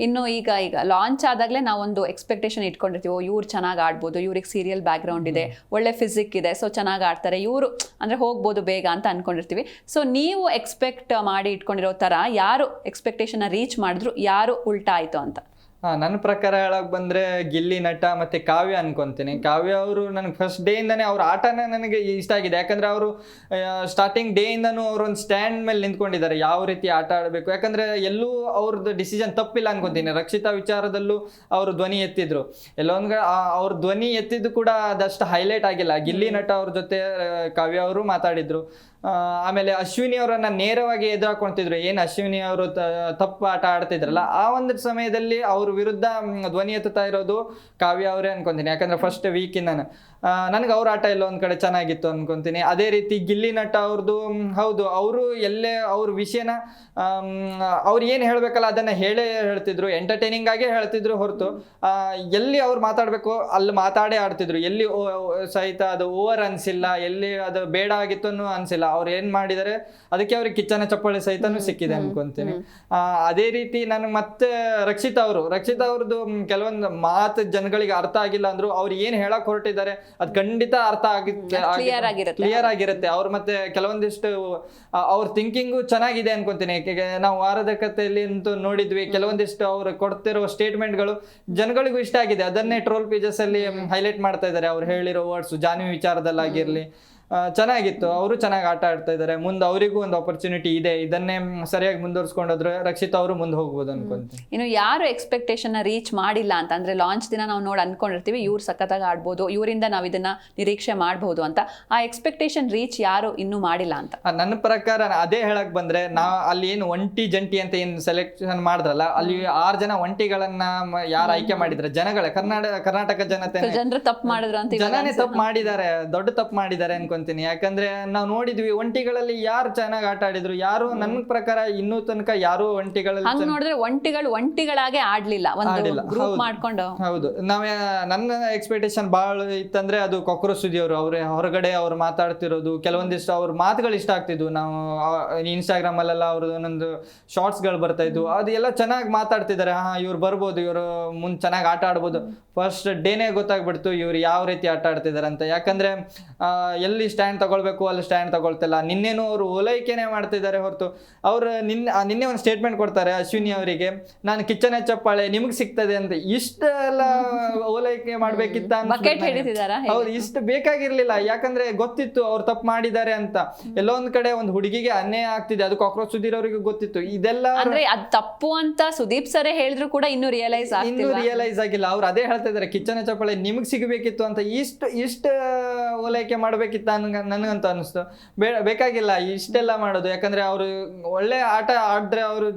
ಇನ್ನು ಈಗ ಈಗ ಲಾಂಚ್ ಆದಾಗಲೇ ನಾವೊಂದು ಎಕ್ಸ್ಪೆಕ್ಟೇಷನ್ ಇಟ್ಕೊಂಡಿರ್ತೀವಿ ಇವ್ರು ಚೆನ್ನಾಗಿ ಆಡ್ಬೋದು ಇವ್ರಿಗೆ ಸೀರಿಯಲ್ ಬ್ಯಾಕ್ಗ್ರೌಂಡ್ ಇದೆ ಒಳ್ಳೆ ಫಿಸಿಕ್ ಇದೆ ಸೊ ಚೆನ್ನಾಗಿ ಆಡ್ತಾರೆ. ಇವರು ಅಂದ್ರೆ ಹೋಗ್ಬೋದು ಬೇಗ ಅಂತ ಅನ್ಕೊಂಡಿರ್ತೀವಿ. ಸೊ ನೀವು ಎಕ್ಸ್ಪೆಕ್ಟ್ ಮಾಡಿ ಇಟ್ಕೊಂಡಿರೋ ತರ ಯಾರು ಎಕ್ಸ್ಪೆಕ್ಟೇಷನ್ ರೀಚ್ ಮಾಡಿದ್ರು ಯಾರು ಉಲ್ಟಾ ಆಯಿತು ಅಂತ? ಹಾ ನನ್ನ ಪ್ರಕಾರ ಹೇಳಕ್ ಬಂದ್ರೆ ಗಿಲ್ಲಿ ನಟ ಮತ್ತೆ ಕಾವ್ಯ ಅನ್ಕೊಂತೀನಿ. ಕಾವ್ಯ ಅವರು ನನಗೆ ಫಸ್ಟ್ ಡೇ ಇಂದಾನೆ ಅವ್ರ ಆಟನೇ ನನಗೆ ಇಷ್ಟ ಆಗಿದೆ. ಯಾಕಂದ್ರೆ ಅವರು ಸ್ಟಾರ್ಟಿಂಗ್ ಡೇ ಇಂದಾನು ಅವ್ರೊಂದು ಸ್ಟ್ಯಾಂಡ್ ಮೇಲೆ ನಿಂತ್ಕೊಂಡಿದ್ದಾರೆ. ಯಾವ ರೀತಿ ಆಟ ಆಡಬೇಕು? ಯಾಕಂದ್ರೆ ಎಲ್ಲೂ ಅವ್ರದ್ದು ಡಿಸಿಷನ್ ತಪ್ಪಿಲ್ಲ ಅನ್ಕೊಂತೀನಿ. ರಕ್ಷಿತಾ ವಿಚಾರದಲ್ಲೂ ಅವರು ಧ್ವನಿ ಎತ್ತಿದ್ರು. ಎಲ್ಲೊಂದ್ ಅವ್ರ ಧ್ವನಿ ಎತ್ತಿದ್ದು ಕೂಡ ಅದಷ್ಟು ಹೈಲೈಟ್ ಆಗಿಲ್ಲ. ಗಿಲ್ಲಿ ನಟ ಅವ್ರ ಜೊತೆ ಕಾವ್ಯ ಅವರು ಮಾತಾಡಿದ್ರು. ಆಮೇಲೆ ಅಶ್ವಿನಿ ಅವರನ್ನ ನೇರವಾಗಿ ಎದುರಾಕೊಂತಿದ್ರು ಏನು ಅಶ್ವಿನಿ ಅವರು ತಪ್ಪು ಆಟ ಆಡ್ತಿದ್ರಲ್ಲ, ಆ ಒಂದು ಸಮಯದಲ್ಲಿ ಅವ್ರ ವಿರುದ್ಧ ಧ್ವನಿ ಎತ್ತುತ್ತಾ ಇರೋದು ಕಾವ್ಯ ಅವರೇ ಅನ್ಕೊಂತೀನಿ. ಯಾಕಂದ್ರೆ ಫಸ್ಟ್ ವೀಕ್ ಇಂದ ನನಗೆ ಅವ್ರ ಆಟ ಎಲ್ಲ ಒಂದ್ ಕಡೆ ಚೆನ್ನಾಗಿತ್ತು ಅನ್ಕೊಂತೀನಿ. ಅದೇ ರೀತಿ ಗಿಲ್ಲಿ ನಟ ಅವ್ರದ್ದು ಹೌದು, ಅವರು ಎಲ್ಲೇ, ಅವ್ರ ವಿಷಯನ ಅವ್ರು ಏನು ಹೇಳಬೇಕಲ್ಲ ಅದನ್ನ ಹೇಳೇ ಹೇಳ್ತಿದ್ರು. ಎಂಟರ್ಟೈನಿಂಗ್ ಆಗೇ ಹೇಳ್ತಿದ್ರು ಹೊರತು. ಎಲ್ಲಿ ಅವ್ರು ಮಾತಾಡಬೇಕು, ಅಲ್ಲಿ ಮಾತಾಡೇ ಆಡ್ತಿದ್ರು. ಎಲ್ಲಿ ಸಹಿತ ಅದು ಓವರ್ ಅನ್ಸಿಲ್ಲ, ಎಲ್ಲಿ ಅದು ಬೇಡ ಆಗಿತ್ತು ಅನ್ಸಿಲ್ಲ. ಅವ್ರು ಏನ್ ಮಾಡಿದಾರೆ ಅದಕ್ಕೆ ಅವ್ರಿಗೆ ಕಿಚ್ಚನ ಚಪ್ಪಾಳೆ ಸಹಿತನೂ ಸಿಕ್ಕಿದೆ ಅನ್ಕೊಂತೀನಿ. ಆ, ಅದೇ ರೀತಿ ನನಗೆ ಮತ್ತೆ ರಕ್ಷಿತಾ ಅವರು ರಕ್ಷಿತಾ ಅವ್ರದ್ದು ಕೆಲವೊಂದು ಮಾತು ಜನಗಳಿಗೆ ಅರ್ಥ ಆಗಿಲ್ಲ ಅಂದ್ರು ಅವ್ರು ಏನ್ ಹೇಳಕ್ ಹೊರಟಿದ್ದಾರೆ ಅದ್ ಖಂಡಿತ ಅರ್ಥ ಆಗಿರುತ್ತೆ. ಕ್ಲಿಯರ್ ಆಗಿರುತ್ತೆ. ಅವ್ರು ಮತ್ತೆ ಕೆಲವೊಂದಿಷ್ಟು ಅವ್ರ ಥಿಂಕಿಂಗು ಚೆನ್ನಾಗಿದೆ ಅನ್ಕೊಂತೀನಿ. ನಾವು ವಾರದ ಕಥೆಯಲ್ಲಿ ಅಂತೂ ನೋಡಿದ್ವಿ ಕೆಲವೊಂದಿಷ್ಟು ಅವ್ರು ಕೊಡ್ತಿರೋ ಸ್ಟೇಟ್ಮೆಂಟ್ಗಳು ಜನಗಳಿಗೂ ಇಷ್ಟ ಆಗಿದೆ. ಅದನ್ನೇ ಟ್ರೋಲ್ ಪೇಜಸ್ ಅಲ್ಲಿ ಹೈಲೈಟ್ ಮಾಡ್ತಾ ಇದ್ದಾರೆ. ಅವ್ರು ಹೇಳಿರೋ ವರ್ಡ್ಸ್ ಜಾನ್ವಿ ವಿಚಾರದಲ್ಲಾಗಿರ್ಲಿ ಚೆನ್ನಾಗಿತ್ತು. ಅವರು ಚೆನ್ನಾಗಿ ಆಟ ಆಡ್ತಾ ಇದ್ದಾರೆ. ಮುಂದೆ ಅವರಿಗೂ ಒಂದು ಆಪರ್ಚುನಿಟಿ ಇದೆ. ಇದನ್ನೇ ಸರಿಯಾಗಿ ಮುಂದುವರಿಸ್ಕೊಂಡ್ರೆ ರಕ್ಷಿತ್ ಅವರು ಮುಂದೆ ಹೋಗ್ಬೋದು ಅನ್ಕೊಂತೀನಿ. ಇನ್ನು ಯಾರು ಎಕ್ಸ್ಪೆಕ್ಟೇಷನ್ ರೀಚ್ ಮಾಡಿಲ್ಲ ಅಂತ ಅಂದ್ರೆ ಲಾಂಚ್ ದಿನ ನಾವು ನೋಡಿ ಅನ್ಕೊಂಡಿರ್ತೀವಿ. ಇವ್ರು ಸಖತ್ತಾಗಿ ಆಡ್ಬೋದು. ಇವರಿಂದ ನಾವು ಇದನ್ನ ನಿರೀಕ್ಷೆ ಮಾಡಬಹುದು ಅಂತ. ಆ ಎಕ್ಸ್ಪೆಕ್ಟೇಷನ್ ರೀಚ್ ಯಾರು ಇನ್ನೂ ಮಾಡಿಲ್ಲ ಅಂತ? ನನ್ನ ಪ್ರಕಾರ ಅದೇ ಹೇಳಕ್ ಬಂದ್ರೆ ನಾ ಅಲ್ಲಿ ಏನು ಒಂಟಿ ಜಂಟಿ ಅಂತ ಏನು ಸೆಲೆಕ್ಷನ್ ಮಾಡಿದ್ರಲ್ಲ ಅಲ್ಲಿ ಆರು ಜನ ಒಂಟಿಗಳನ್ನ ಯಾರು ಆಯ್ಕೆ ಮಾಡಿದ್ರೆ ಜನಗಳ ಕರ್ನಾಟಕ ಕರ್ನಾಟಕ ಜನತೆ ಜನರು ತಪ್ಪು ಮಾಡಿದ್ರು ಅಂತ ಜನನೇ ತಪ್ಪು ಮಾಡಿದ್ದಾರೆ ದೊಡ್ಡ ತಪ್ಪು ಮಾಡಿದ್ದಾರೆ ಅನ್ಕೊಂತೀನಿ. ಯಾಕಂದ್ರೆ ನಾವು ನೋಡಿದ್ವಿ ಒಂಟಿಗಳಲ್ಲಿ ಯಾರು ಚೆನ್ನಾಗಿ ಆಟ ಆಡಿದ್ರು ಯಾರು ನನ್ನ ಪ್ರಕಾರ ಇನ್ನೂ ತನಕ ಯಾರು ಒಂಟಿಗಳಲ್ಲಿ ಹಂಗ್ ನೋಡಿದ್ರೆ ಒಂಟಿಗಳು ಒಂಟಿಗಳಾಗೆ ಆಡ್ಲಿಲ್ಲ. ಒಂದು ಗ್ರೂಪ್ ಹೌದು. ಮಾಡ್ಕೊಂಡು. ಹೌದು. ನಾವೇ ನನ್ನ ಎಕ್ಸ್ಪೆಕ್ಟೇಷನ್ ಬಹಳ ಇತ್ತಂದ್ರೆ ಅದು ಕೊಕ್ರ ಸುದಿಯವರು ಅವರು ಅವ್ರೆ ಹೊರಗಡೆ ಅವ್ರು ಮಾತಾಡ್ತಿರೋದು ಕೆಲವೊಂದಿಷ್ಟು ಅವ್ರ ಮಾತುಗಳು ಇಷ್ಟ ಆಗ್ತಿದ್ವು. ನಾವು ಇನ್ಸ್ಟಾಗ್ರಾಮ್ ಅಲ್ಲೆಲ್ಲ ಅವ್ರದ್ದು ಒಂದೊಂದು ಶಾರ್ಟ್ಸ್ಗಳು ಬರ್ತಾ ಇದ್ವು. ಅದು ಎಲ್ಲ ಚೆನ್ನಾಗಿ ಮಾತಾಡ್ತಿದ್ದಾರೆ ಹಾ ಇವ್ರು ಬರ್ಬೋದು ಇವರು ಮುಂದೆ ಚೆನ್ನಾಗಿ ಆಟ ಆಡ್ಬೋದು. ಫಸ್ಟ್ ಡೇನೇ ಗೊತ್ತಾಗ್ಬಿಡ್ತು ಇವ್ರು ಯಾವ ರೀತಿ ಆಟ ಆಡ್ತಿದ್ದಾರೆ ಅಂತ ಯಾಕಂದ್ರೆ ಆ, ಎಲ್ಲಿ ಸ್ಟ್ಯಾಂಡ್ ತಗೊಳ್ಬೇಕು ಅಲ್ಲಿ ಸ್ಟ್ಯಾಂಡ್ ತಗೊಳ್ತಿಲ್ಲ. ನಿನ್ನೇನು ಅವರು ಓಲೈಕೆನೆ ಮಾಡ್ತಿದ್ದಾರೆ ಹೊರತು. ಅವರು ನಿನ್ನ ನಿನ್ನೆ ಒಂದು ಸ್ಟೇಟ್ಮೆಂಟ್ ಕೊಡ್ತಾರೆ ಅಶ್ವಿನಿ ಅವರಿಗೆ. ನಾನು ಕಿಚನ್ ಚಪ್ಪಾಳೆ ನಿಮಗೆ ಸಿಗ್ತದೆ ಅಂತ. ಇಷ್ಟೆಲ್ಲ ಓಲೈಕೆ ಮಾಡ್ಬೇಕಿತ್ತ ಅವ್ರು? ಹೌದು ಇಷ್ಟು ಬೇಕಾಗಿರ್ಲಿಲ್ಲ. ಯಾಕಂದ್ರೆ ಗೊತ್ತಿತ್ತು ಅವ್ರು ತಪ್ಪು ಮಾಡಿದ್ದಾರೆ ಅಂತ. ಎಲ್ಲೋ ಒಂದ್ ಕಡೆ ಒಂದು ಹುಡುಗಿಗೆ ಅನ್ಯಾಯ ಆಗ್ತಿದೆ. ಅದು ಕಾಕ್ರೋಚ್ ಸುಧೀರ್ ಅವರಿಗೆ ಗೊತ್ತಿತ್ತು. ಇದೆಲ್ಲ ಅಂದ್ರೆ ಅದು ತಪ್ಪು ಅಂತ ಸುದೀಪ್ ಸರ್ ಹೇಳಿದ್ರು ಕೂಡ ಇನ್ನು ರಿಯಲೈಸ್ ಇನ್ನೂ ರಿಯಲೈಸ್ ಆಗಿಲ್ಲ. ಅವ್ರು ಅದೇ ಹೇಳ್ತಾ ಇದಾರೆ ಕಿಚನ್ ಚಪ್ಪಾಳೆ ನಿಮ್ಗೆ ಸಿಗಬೇಕಿತ್ತು ಅಂತ. ಇಷ್ಟು ಇಷ್ಟು ಓಲೈಕೆ ಮಾಡ್ಬೇಕಿತ್ತ ನನ್ಗ ನನಗಂತ ಅನಿಸ್ತು. ಬೇ ಬೇಕಾಗಿಲ್ಲ ಇಷ್ಟೆಲ್ಲ ಮಾಡೋದು. ಯಾಕಂದ್ರೆ ಅವರು ಒಳ್ಳೆ ಆಟ ಆಡಿದ್ರೆ ಅವರು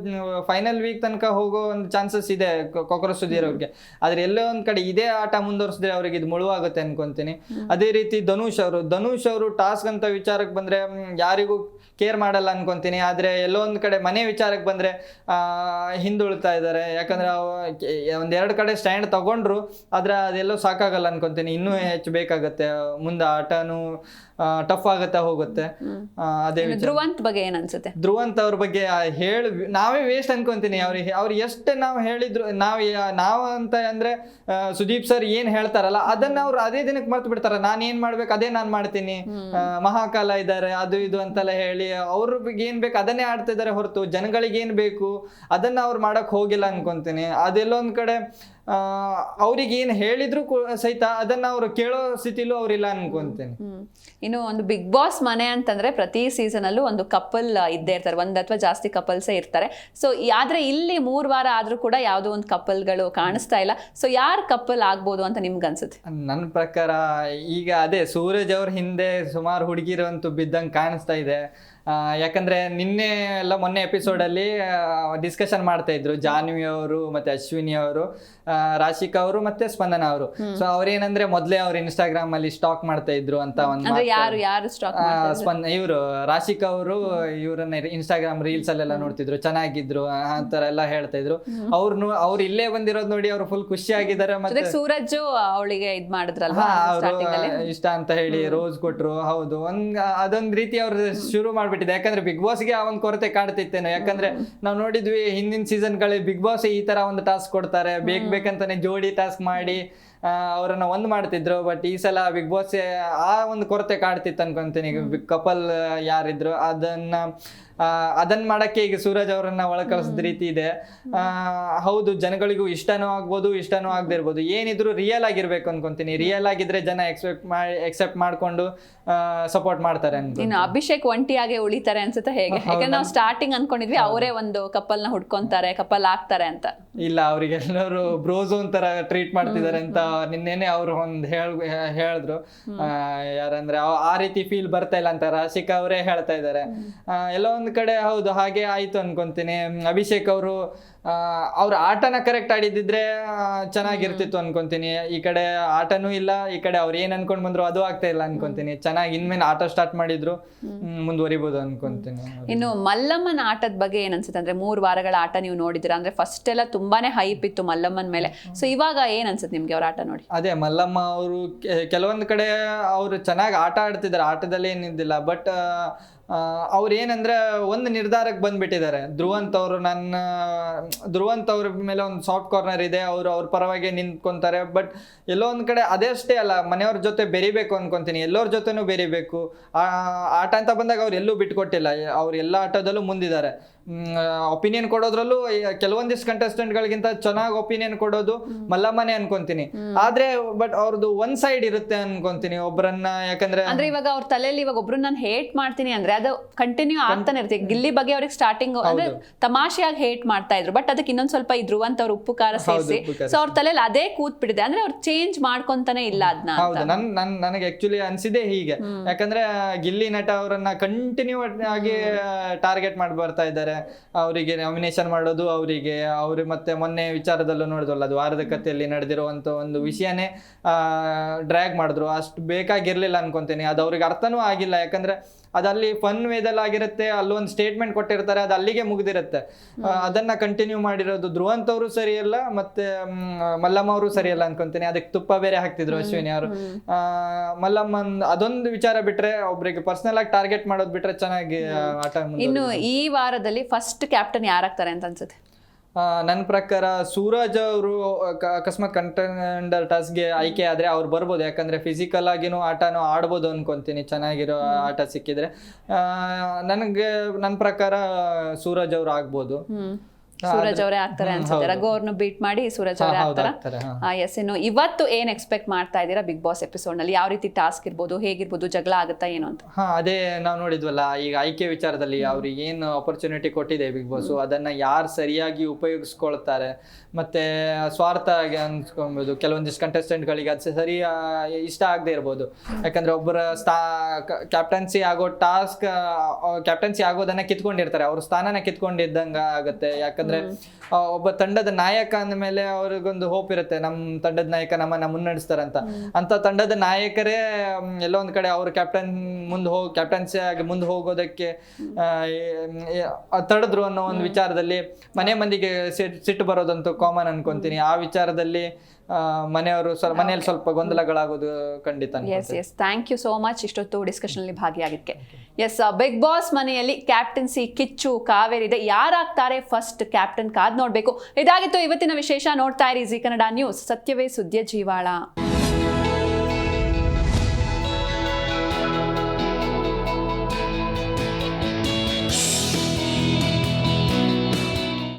ಫೈನಲ್ ವೀಕ್ ತನಕ ಹೋಗೋ ಒಂದು ಚಾನ್ಸಸ್ ಇದೆ ಕೊಕ್ರ ಸುಧೀರ್ ಅವ್ರಿಗೆ. ಆದ್ರೆ ಎಲ್ಲೋ ಒಂದು ಕಡೆ ಇದೇ ಆಟ ಮುಂದುವರಿಸಿದ್ರೆ ಅವ್ರಿಗೆ ಇದು ಮುಳುವಾಗುತ್ತೆ ಅನ್ಕೊಂತೀನಿ. ಅದೇ ರೀತಿ ಧನುಷ್ ಅವರು ಧನುಷ್ ಅವರು ಟಾಸ್ಕ್ ಅಂತ ವಿಚಾರಕ್ಕೆ ಬಂದ್ರೆ ಯಾರಿಗೂ ಕೇರ್ ಮಾಡಲ್ಲ ಅನ್ಕೊಂತೀನಿ. ಆದ್ರೆ ಎಲ್ಲೋ ಒಂದ್ ಕಡೆ ಮನೆ ವಿಚಾರಕ್ಕೆ ಬಂದ್ರೆ ಆ, ಹಿಂದುಳ್ತಾ ಇದ್ದಾರೆ ಯಾಕಂದ್ರೆ ಒಂದೆರಡು ಕಡೆ ಸ್ಟ್ಯಾಂಡ್ ತಗೊಂಡ್ರು ಆದ್ರೆ ಅದೆಲ್ಲೋ ಸಾಕಾಗಲ್ಲ ಅನ್ಕೊಂತೀನಿ. ಇನ್ನೂ ಹೆಚ್ಚು ಬೇಕಾಗತ್ತೆ ಮುಂದೆ ಆಟನೂ. ಟಫ್ ಆಗತ್ತೆ ಹೋಗುತ್ತೆ. ಅದೇ ಧ್ರುವಂತ್ ಬಗ್ಗೆ ಏನ್ ಅನ್ಸುತ್ತೆ? ಧ್ರುವಂತ್ ಅವ್ರ ಬಗ್ಗೆ ಹೇಳ ನಾವೇ ವೇಸ್ಟ್ ಅನ್ಕೊಂತೀನಿ ಅವ್ರಿಗೆ. ಅವ್ರು ಎಷ್ಟು ನಾವು ಹೇಳಿದ್ರು ನಾವು ನಾವು ಅಂತ ಅಂದ್ರೆ ಸುದೀಪ್ ಸರ್ ಏನ್ ಹೇಳ್ತಾರಲ್ಲ ಅದನ್ನ ಅವ್ರು ಅದೇ ದಿನಕ್ಕೆ ಮರ್ತು ಬಿಡ್ತಾರ. ನಾನು ಏನ್ ಮಾಡ್ಬೇಕು ಅದೇ ನಾನು ಮಾಡ್ತೀನಿ. ಮಹಾಕಾಲ ಇದ್ದಾರೆ ಅದು ಇದು ಅಂತೆಲ್ಲ ಹೇಳಿ ಅವ್ರ ಬಗ್ಗೆ ಏನ್ ಬೇಕು ಅದನ್ನೇ ಆಡ್ತಿದ್ದಾರೆ ಹೊರತು. ಜನಗಳಿಗೆ ಏನ್ ಬೇಕು ಅದನ್ನ ಅವ್ರು ಮಾಡಕ್ ಹೋಗಿಲ್ಲ ಅನ್ಕೊಂತೀನಿ. ಅದೆಲ್ಲೊಂದ್ ಕಡೆ ಅವ್ರಿಗೆ ಏನು ಹೇಳಿದ್ರು ಸಹಿತ ಅದನ್ನ ಅವರು ಕೇಳೋ ಸ್ಥಿತಿಲೂ ಅವ್ರಿಲ್ಲ ಅನ್ಕೊಂತೇನೆ. ಇನ್ನು ಒಂದು ಬಿಗ್ ಬಾಸ್ ಮನೆ ಅಂತಂದ್ರೆ ಪ್ರತಿ ಸೀಸನ್ ಅಲ್ಲೂ ಒಂದು ಕಪಲ್ ಇದ್ದೇ ಇರ್ತಾರೆ. ಒಂದ್ ಅಥವಾ ಜಾಸ್ತಿ ಕಪಲ್ಸೇ ಇರ್ತಾರೆ. ಸೊ ಆದ್ರೆ ಇಲ್ಲಿ ಮೂರ್ ವಾರ ಆದ್ರೂ ಕೂಡ ಯಾವ್ದೋ ಒಂದು ಕಪಲ್ಗಳು ಕಾಣಿಸ್ತಾ ಇಲ್ಲ. ಸೊ ಯಾರ್ ಕಪಲ್ ಆಗ್ಬೋದು ಅಂತ ನಿಮ್ಗೆ ಅನ್ಸುತ್ತೆ? ನನ್ನ ಪ್ರಕಾರ ಈಗ ಅದೇ ಸೂರಜ್ ಅವ್ರ ಹಿಂದೆ ಸುಮಾರು ಹುಡುಗಿರು ಅಂತೂ ಬಿದ್ದಂಗೆ ಕಾಣಿಸ್ತಾ ಇದೆ. ಯಾಕಂದ್ರೆ ನಿನ್ನೆ ಎಲ್ಲ ಮೊನ್ನೆ ಎಪಿಸೋಡಲ್ಲಿ ಡಿಸ್ಕಷನ್ ಮಾಡ್ತಾ ಇದ್ರು. ಜಾನ್ವಿ ಅವರು ಮತ್ತೆ ಅಶ್ವಿನಿ ಅವರು ರಾಶಿಕಾ ಅವರು ಮತ್ತೆ ಸ್ಪಂದನ ಅವರು. ಸೊ ಅವ್ರೇನಂದ್ರೆ ಮೊದ್ಲೇ ಅವ್ರು ಇನ್ಸ್ಟಾಗ್ರಾಮ್ ಅಲ್ಲಿ ಸ್ಟಾಕ್ ಮಾಡ್ತಾ ಇದ್ರು ಅಂತ ಒಂದು ಯಾರು ಯಾರು ಸ್ಟಾಕ್ ಸ್ಪಂದ ಇವರು ರಾಶಿಕಾ ಅವರು ಇವ್ರನ್ನ ಇನ್ಸ್ಟಾಗ್ರಾಮ್ ರೀಲ್ಸ್ ಅಲ್ಲೆಲ್ಲ ನೋಡ್ತಿದ್ರು. ಚೆನ್ನಾಗಿದ್ರು ಆತರ ತರ ಎಲ್ಲ ಹೇಳ್ತಾ ಇದ್ರು. ಅವ್ರು ಅವ್ರು ಇಲ್ಲೇ ಬಂದಿರೋದ್ ನೋಡಿ ಅವ್ರು ಫುಲ್ ಖುಷಿ ಆಗಿದ್ದಾರೆ ಮತ್ತೆ ಸೂರಜ್ ಅವಳಿಗೆ ಇದ್ ಮಾಡಿದ್ರಲ್ವಾ ಅಲ್ಲಿ? ಇಷ್ಟ ಅಂತ ಹೇಳಿ ರೋಸ್ ಕೊಟ್ರು. ಹೌದು. ಒಂದ್ ಅದೊಂದ್ ರೀತಿ ಅವ್ರು ಶುರು ಮಾಡ್ಬಿಟ್ಟಿದೆ ಯಾಕಂದ್ರೆ ಬಿಗ್ ಬಾಸ್ಗೆ ಆ ಒಂದು ಕೊರತೆ ಕಾಡ್ತಿತ್ತೇನೋ ಯಾಕಂದ್ರೆ ನಾವು ನೋಡಿದ್ವಿ ಹಿಂದಿನ ಸೀಸನ್ಗಳಲ್ಲಿ ಬಿಗ್ ಬಾಸ್ ಈ ತರ ಒಂದು ಟಾಸ್ಕ್ ಕೊಡ್ತಾರೆ. ಬೇಕ್ ಬೇಕಂತಾನೆ ಜೋಡಿ ಟಾಸ್ಕ್ ಮಾಡಿ ಅವರನ್ನ ಒಂದ್ ಮಾಡ್ತಿದ್ರು. ಬಟ್ ಈ ಸಲ ಬಿಗ್ ಬಾಸ್ ಆ ಒಂದು ಕೊರತೆ ಕಾಡ್ತಿತ್ತು ಅನ್ಕೊಂತೀನಿ. ಕಪಲ್ ಯಾರಿದ್ರು. ಅದನ್ನ ಅದನ್ನ ಮಾಡಕ್ಕೆ ಈಗ ಸೂರಜ್ ಅವರನ್ನ ಒಳ ಕಳ್ಸಿದ ರೀತಿ ಇದೆ. ಆ, ಹೌದು ಜನಗಳಿಗೂ ಇಷ್ಟನೂ ಆಗ್ಬೋದು ಇಷ್ಟನೂ ಆಗದೆ ಇರ್ಬೋದು. ಏನಿದ್ರು ರಿಯಲ್ ಆಗಿರ್ಬೇಕು ಅನ್ಕೊಂತೀನಿ. ರಿಯಲ್ ಆಗಿದ್ರೆ ಜನ ಎಕ್ಸೆಪ್ಟ್ ಮಾಡಿ ಎಕ್ಸೆಪ್ಟ್ ಮಾಡ್ಕೊಂಡು ಸಪೋರ್ಟ್ ಮಾಡ್ತಾರೆ ಇನ್ನು ಅಭಿಷೇಕ್ ಒಂಟಿಯಾಗೆ ಉಳಿತಾರೆ ಅನ್ಸುತ್ತೆ ಹೇಗೆ? ಯಾಕಂದ್ರೆ ನಾವು ಸ್ಟಾರ್ಟಿಂಗ್ ಅನ್ಕೊಂಡಿದ್ವಿ ಅವರೇ ಒಂದು ಕಪಲ್ನ ಹುಡ್ಕೊಂತಾರೆ ಕಪಲ್ ಆಗ್ತಾರೆ ಅಂತ. ಇಲ್ಲ ಅವ್ರಿಗೆಲ್ಲರೂ ಬ್ರೋಝೋನ್ ತರ ಟ್ರೀಟ್ ಮಾಡ್ತಿದ್ದಾರೆ ಅಂತ ನಿನ್ನೆನೆ ಅವ್ರು ಒಂದ್ ಹೇಳ್ ಹೇಳಿದ್ರು. ಯಾರಂದ್ರೆ ಆ- ಆ ರೀತಿ ಫೀಲ್ ಬರ್ತಾ ಇಲ್ಲ ಅಂತ ರಾಶಿಕಾ ಅವರೇ ಹೇಳ್ತಾ ಇದ್ದಾರೆ. ಎಲ್ಲ ಒಂದ್ ಕಡೆ ಹೌದು ಹಾಗೆ ಆಯ್ತು ಅನ್ಕೊಂತೀನಿ. ಅಭಿಷೇಕ್ ಅವರು ಅವ್ರ ಆಟನ ಕರೆಕ್ಟ್ ಆಡಿದಿದ್ರೆ ಚೆನ್ನಾಗಿರ್ತಿತ್ತು ಅನ್ಕೊಂತೀನಿ. ಈ ಕಡೆ ಆಟನೂ ಇಲ್ಲ ಈ ಕಡೆ ಅವ್ರು ಏನ್ ಅನ್ಕೊಂಡ್ ಬಂದ್ರು ಅದು ಆಗ್ತಾ ಇಲ್ಲ ಅನ್ಕೊಂತೀನಿ. ಚೆನ್ನಾಗಿ ಇನ್ಮೇಲೆ ಆಟ ಸ್ಟಾರ್ಟ್ ಮಾಡಿದ್ರು ಮುಂದುವರಿಬಹುದು ಅನ್ಕೊಂತೀನಿ. ಇನ್ನು ಮಲ್ಲಮ್ಮನ ಆಟದ ಬಗ್ಗೆ ಏನ್ ಅನ್ಸುತ್ತೆ ಅಂದ್ರೆ ಮೂರ್ ವಾರಗಳ ಆಟ ನೀವು ನೋಡಿದಿರ ಅಂದ್ರೆ ಫಸ್ಟ್ ಎಲ್ಲ ತುಂಬಾನೇ ಹೈಪ್ ಇತ್ತು ಮಲ್ಲಮ್ಮನ ಮೇಲೆ. ಸೊ ಇವಾಗ ಏನ್ ಅನ್ಸುತ್ತೆ ನಿಮ್ಗೆ ಅವ್ರ ಆಟ ನೋಡಿ? ಅದೇ ಮಲ್ಲಮ್ಮ ಅವರು ಕೆಲವೊಂದು ಕಡೆ ಅವರು ಚೆನ್ನಾಗಿ ಆಟ ಆಡ್ತಿದ್ದಾರೆ. ಆಟದಲ್ಲಿ ಏನಿದ್ದಿಲ್ಲ ಬಟ್ ಅವ್ರು ಏನಂದ್ರೆ ಒಂದು ನಿರ್ಧಾರಕ್ಕೆ ಬಂದ್ಬಿಟ್ಟಿದ್ದಾರೆ. ಧ್ರುವಂತ್ ಅವರು ನನ್ನ, ಧ್ರುವಂತ್ ಅವ್ರ ಮೇಲೆ ಒಂದು ಸಾಫ್ಟ್ ಕಾರ್ನರ್ ಇದೆ, ಅವರು ಅವ್ರ ಪರವಾಗಿ ನಿಂತ್ಕೊಂತಾರೆ ಬಟ್ ಎಲ್ಲೋ ಒಂದು ಕಡೆ ಅದೇ ಅಷ್ಟೇ ಅಲ್ಲ, ಮನೆಯವ್ರ ಜೊತೆ ಬೆರಿಬೇಕು ಅನ್ಕೊಂತೀನಿ, ಎಲ್ಲರ ಜೊತೆನೂ ಬೆರಿಬೇಕು. ಆಟ ಅಂತ ಬಂದಾಗ ಅವ್ರು ಎಲ್ಲೂ ಬಿಟ್ಕೊಟ್ಟಿಲ್ಲ, ಅವ್ರು ಎಲ್ಲ ಆಟದಲ್ಲೂ ಮುಂದಿದ್ದಾರೆ. ಒಪಿನಿಯನ್ ಕೊಡೋದ್ರಲ್ಲೂ ಕೆಲವೊಂದಿಷ್ಟು ಕಂಟೆಸ್ಟೆಂಟ್ ಗಳಿಗಿಂತ ಚೆನ್ನಾಗಿ ಒಪಿನಿಯನ್ ಕೊಡೋದು ಮಲ್ಲಮ್ಮನೆ ಅನ್ಕೊಂತೀನಿ. ಆದ್ರೆ ಬಟ್ ಅವ್ರದ್ದು ಒನ್ ಸೈಡ್ ಇರುತ್ತೆ ಅನ್ಕೊಂತೀನಿ ಒಬ್ರನ್ನ ಯಾಕಂದ್ರೆ ಅಂದ್ರೆ ಇವಾಗ ಅವ್ರ ತಲೆಯಲ್ಲಿ ಇವಾಗ ಒಬ್ರು ನಾನು ಹೇಟ್ ಮಾಡ್ತೀನಿ ಅಂದ್ರೆ ಅದು ಕಂಟಿನ್ಯೂ ಆಗ್ತಾನೆ ಇರುತ್ತೆ. ಗಿಲ್ಲಿ ಬಗ್ಗೆ ಅವ್ರಿಗೆ ಸ್ಟಾರ್ಟಿಂಗ್ ಅಂದ್ರೆ ತಮಾಷೆಯಾಗಿ ಹೇಟ್ ಮಾಡ್ತಾ ಇದ್ರು. ಬಟ್ ಅದಕ್ಕೆ ಇನ್ನೊಂದ್ ಸ್ವಲ್ಪ ಇದ್ರು ಅಂತ ಅವ್ರ ಉಪ್ಪು ಖಾರ ಸೇರಿಸಿ. ಸೊ ಅವ್ರ ತಲೆಯಲ್ಲಿ ಅದೇ ಕೂತ್ ಬಿಟ್ಟಿದೆ ಅಂದ್ರೆ ಅವ್ರು ಚೇಂಜ್ ಮಾಡ್ಕೊಂತಾನೆ ಇಲ್ಲ ಅದನ್ನ ಹೌದು ನನ್ ನನ್ ನನಗೆ ಆಕ್ಚುಲಿ ಅನ್ಸಿದೆ ಹೀಗೆ. ಯಾಕಂದ್ರೆ ಗಿಲ್ಲಿ ನಟ ಅವರನ್ನ ಕಂಟಿನ್ಯೂ ಆಗಿ ಟಾರ್ಗೆಟ್ ಮಾಡಿ ಬರ್ತಾ ಇದ್ದಾರೆ. ಅವರಿಗೆ ನಾಮಿನೇಷನ್ ಮಾಡೋದು, ಅವರಿಗೆ ಅವರು ಮತ್ತೆ ಮೊನ್ನೆ ವಿಚಾರದಲ್ಲೂ ನೋಡಿದ್ವಲ್ಲ, ಅದು ವಾರದ ಕಥೆಯಲ್ಲಿ ನಡೆದಿರುವಂತ ಒಂದು ವಿಷಯನೇ ಡ್ರ್ಯಾಗ್ ಮಾಡಿದ್ರು. ಅಷ್ಟು ಬೇಕಾಗಿರ್ಲಿಲ್ಲ ಅನ್ಕೊಂತೀನಿ. ಅದು ಅವ್ರಿಗೆ ಅರ್ಥನೂ ಆಗಿಲ್ಲ. ಯಾಕಂದ್ರೆ ಅದಲ್ಲಿ ಫನ್ ವೇದಲ್ಲಿ ಆಗಿರುತ್ತೆ ಅಲ್ಲೊಂದು ಸ್ಟೇಟ್ಮೆಂಟ್ ಕೊಟ್ಟಿರ್ತಾರೆ ಅದು ಅಲ್ಲಿಗೆ ಮುಗಿದಿರುತ್ತೆ. ಅದನ್ನ ಕಂಟಿನ್ಯೂ ಮಾಡಿರೋದು ಧ್ರುವಂತ್ ಅವರು ಸರಿಯಲ್ಲ ಮತ್ತೆ ಮಲ್ಲಮ್ಮ ಅವರು ಸರಿಯಲ್ಲ ಅನ್ಕೊಂತೀನಿ. ಅದಕ್ಕೆ ತುಪ್ಪ ಬೇರೆ ಹಾಕ್ತಿದ್ರು ಅಶ್ವಿನಿ ಅವರು. ಆ, ಮಲ್ಲಮ್ಮನ್ ಅದೊಂದು ವಿಚಾರ ಬಿಟ್ರೆ ಒಬ್ರಿಗೆ ಪರ್ಸನಲ್ ಆಗಿ ಟಾರ್ಗೆಟ್ ಮಾಡೋದ್ ಬಿಟ್ರೆ ಚೆನ್ನಾಗಿ ಆಟ ಇನ್ನು ಈ ವಾರದಲ್ಲಿ ಫಸ್ಟ್ ಕ್ಯಾಪ್ಟನ್ ಯಾರಾಗ್ತಾರೆ ಅಂತ ಅನ್ಸುತ್ತೆ? ನನ್ನ ಪ್ರಕಾರ ಸೂರಜ್ ಅವರು ಅಕಸ್ಮಾತ್ ಕಂಟೆಂಡರ್ ಟಾಸ್ಗೆ ಆಯ್ಕೆ ಆದ್ರೆ ಅವ್ರು ಬರ್ಬೋದು. ಯಾಕಂದ್ರೆ ಫಿಸಿಕಲ್ ಆಗಿನೂ ಆಟನೂ ಆಡ್ಬೋದು ಅನ್ಕೊಂತೀನಿ. ಚೆನ್ನಾಗಿರೋ ಆಟ ಸಿಕ್ಕಿದ್ರೆ. ಆ, ನನಗೆ ನನ್ನ ಪ್ರಕಾರ ಸೂರಜ್ ಅವರು ಆಗ್ಬೋದು. ಸೂರಜ್ ಅವರೇ ಆಗ್ತಾರೆ ಅನ್ಸುತ್ತೆ. ರಘು ಅವ್ರನ್ನ ಬೀಟ್ ಮಾಡಿ ಸೂರಜ್ ಅವರೇ ಆಗ್ತಾರ. ಎಸ್ ಇನ್ನು ಇವತ್ತು ಏನ್ ಎಕ್ಸ್ಪೆಕ್ಟ್ ಮಾಡ್ತಾ ಇದ್ದೀರಾ ಬಿಗ್ ಬಾಸ್ ಎಪಿಸೋಡ್ನಲ್ಲಿ? ಯಾವ ರೀತಿ ಟಾಸ್ಕ್ ಇರ್ಬೋದು ಹೇಗಿರ್ಬೋದು ಜಗಳ ಆಗುತ್ತಾ ಏನು ಅಂತ? ಹಾ ಅದೇ ನಾವು ನೋಡಿದ್ವಲ್ಲ ಈಗ ಆಯ್ಕೆ ವಿಚಾರದಲ್ಲಿ ಅವ್ರಿಗೆ ಏನು ಆಪರ್ಚುನಿಟಿ ಕೊಟ್ಟಿದೆ ಬಿಗ್ ಬಾಸ್ ಅದನ್ನ ಯಾರು ಸರಿಯಾಗಿ ಉಪಯೋಗಿಸ್ಕೊಳ್ತಾರೆ ಮತ್ತೆ ಸ್ವಾರ್ಥ ಆಗಿ ಅನ್ಸ್ಕೊಬೋದು. ಕೆಲವೊಂದಿಷ್ಟು ಕಂಟೆಸ್ಟೆಂಟ್ಗಳಿಗೆ ಅದು ಸರಿ ಇಷ್ಟ ಆಗದೆ ಇರ್ಬೋದು. ಯಾಕಂದ್ರೆ ಒಬ್ಬರ ಸ್ಥಾ ಕ್ಯಾಪ್ಟನ್ಸಿ ಆಗೋ ಟಾಸ್ಕ್ ಕ್ಯಾಪ್ಟನ್ಸಿ ಆಗೋದನ್ನ ಕಿತ್ಕೊಂಡಿರ್ತಾರೆ. ಅವ್ರ ಸ್ಥಾನನ ಕಿತ್ಕೊಂಡಿದ್ದಂಗ ಆಗುತ್ತೆ. ಯಾಕಂದ್ರೆ ಆ, ಒಬ್ಬ ತಂಡದ ನಾಯಕ ಅಂದಮೇಲೆ ಅವ್ರಿಗೊಂದು ಹೋಪ್ ಇರುತ್ತೆ. ನಮ್ಮ ತಂಡದ ನಾಯಕ ನಮ್ಮನ್ನ ಮುನ್ನಡೆಸ್ತಾರಂತ. ಅಂತ ತಂಡದ ನಾಯಕರೇ ಎಲ್ಲ ಒಂದ್ ಕಡೆ ಅವ್ರ ಕ್ಯಾಪ್ಟನ್ ಮುಂದೆ ಹೋಗಿ ಕ್ಯಾಪ್ಟನ್ಸಿ ಆಗಿ ಮುಂದೆ ಹೋಗೋದಕ್ಕೆ ತಡೆದ್ರು ಅನ್ನೋ ಒಂದು ವಿಚಾರದಲ್ಲಿ ಮನೆ ಮಂದಿಗೆ ಸಿಟ್- ಸಿಟ್ಟು ಬರೋದಂತೂ ಕಾಮನ್ ಅನ್ಕೊಂತೀನಿ. ಆ ವಿಚಾರದಲ್ಲಿ ಮನೆಯವರು ಸ್ವಲ್ಪ ಮನೆಯಲ್ಲಿ ಸ್ವಲ್ಪ ಗೊಂದಲಗಳಾಗೋದು ಖಂಡಿತ. Yes yes thank you so much ಇಷ್ಟೊತ್ತು ಡಿಸ್ಕಷನ್ ಅಲ್ಲಿ ಭಾಗಿಯಾಗಿದ್ದಕ್ಕೆ. ಎಸ್ ಬಿಗ್ ಬಾಸ್ ಮನೆಯಲ್ಲಿ ಕ್ಯಾಪ್ಟನ್ಸಿ ಕಿಚ್ಚು ಕಾವೇರಿ ಇದೆ ಯಾರಾಗ್ತಾರೆ ಫಸ್ಟ್ ಕ್ಯಾಪ್ಟನ್ ಕಾದ್ ನೋಡ್ಬೇಕು. ಇದಾಗಿತ್ತು ಇವತ್ತಿನ ವಿಶೇಷ. ನೋಡ್ತಾ ಇರಿ ಜಿ ಕನ್ನಡ ನ್ಯೂಸ್ ಸತ್ಯವೇ ಸುದ್ದಿಯ ಜೀವಾಳ.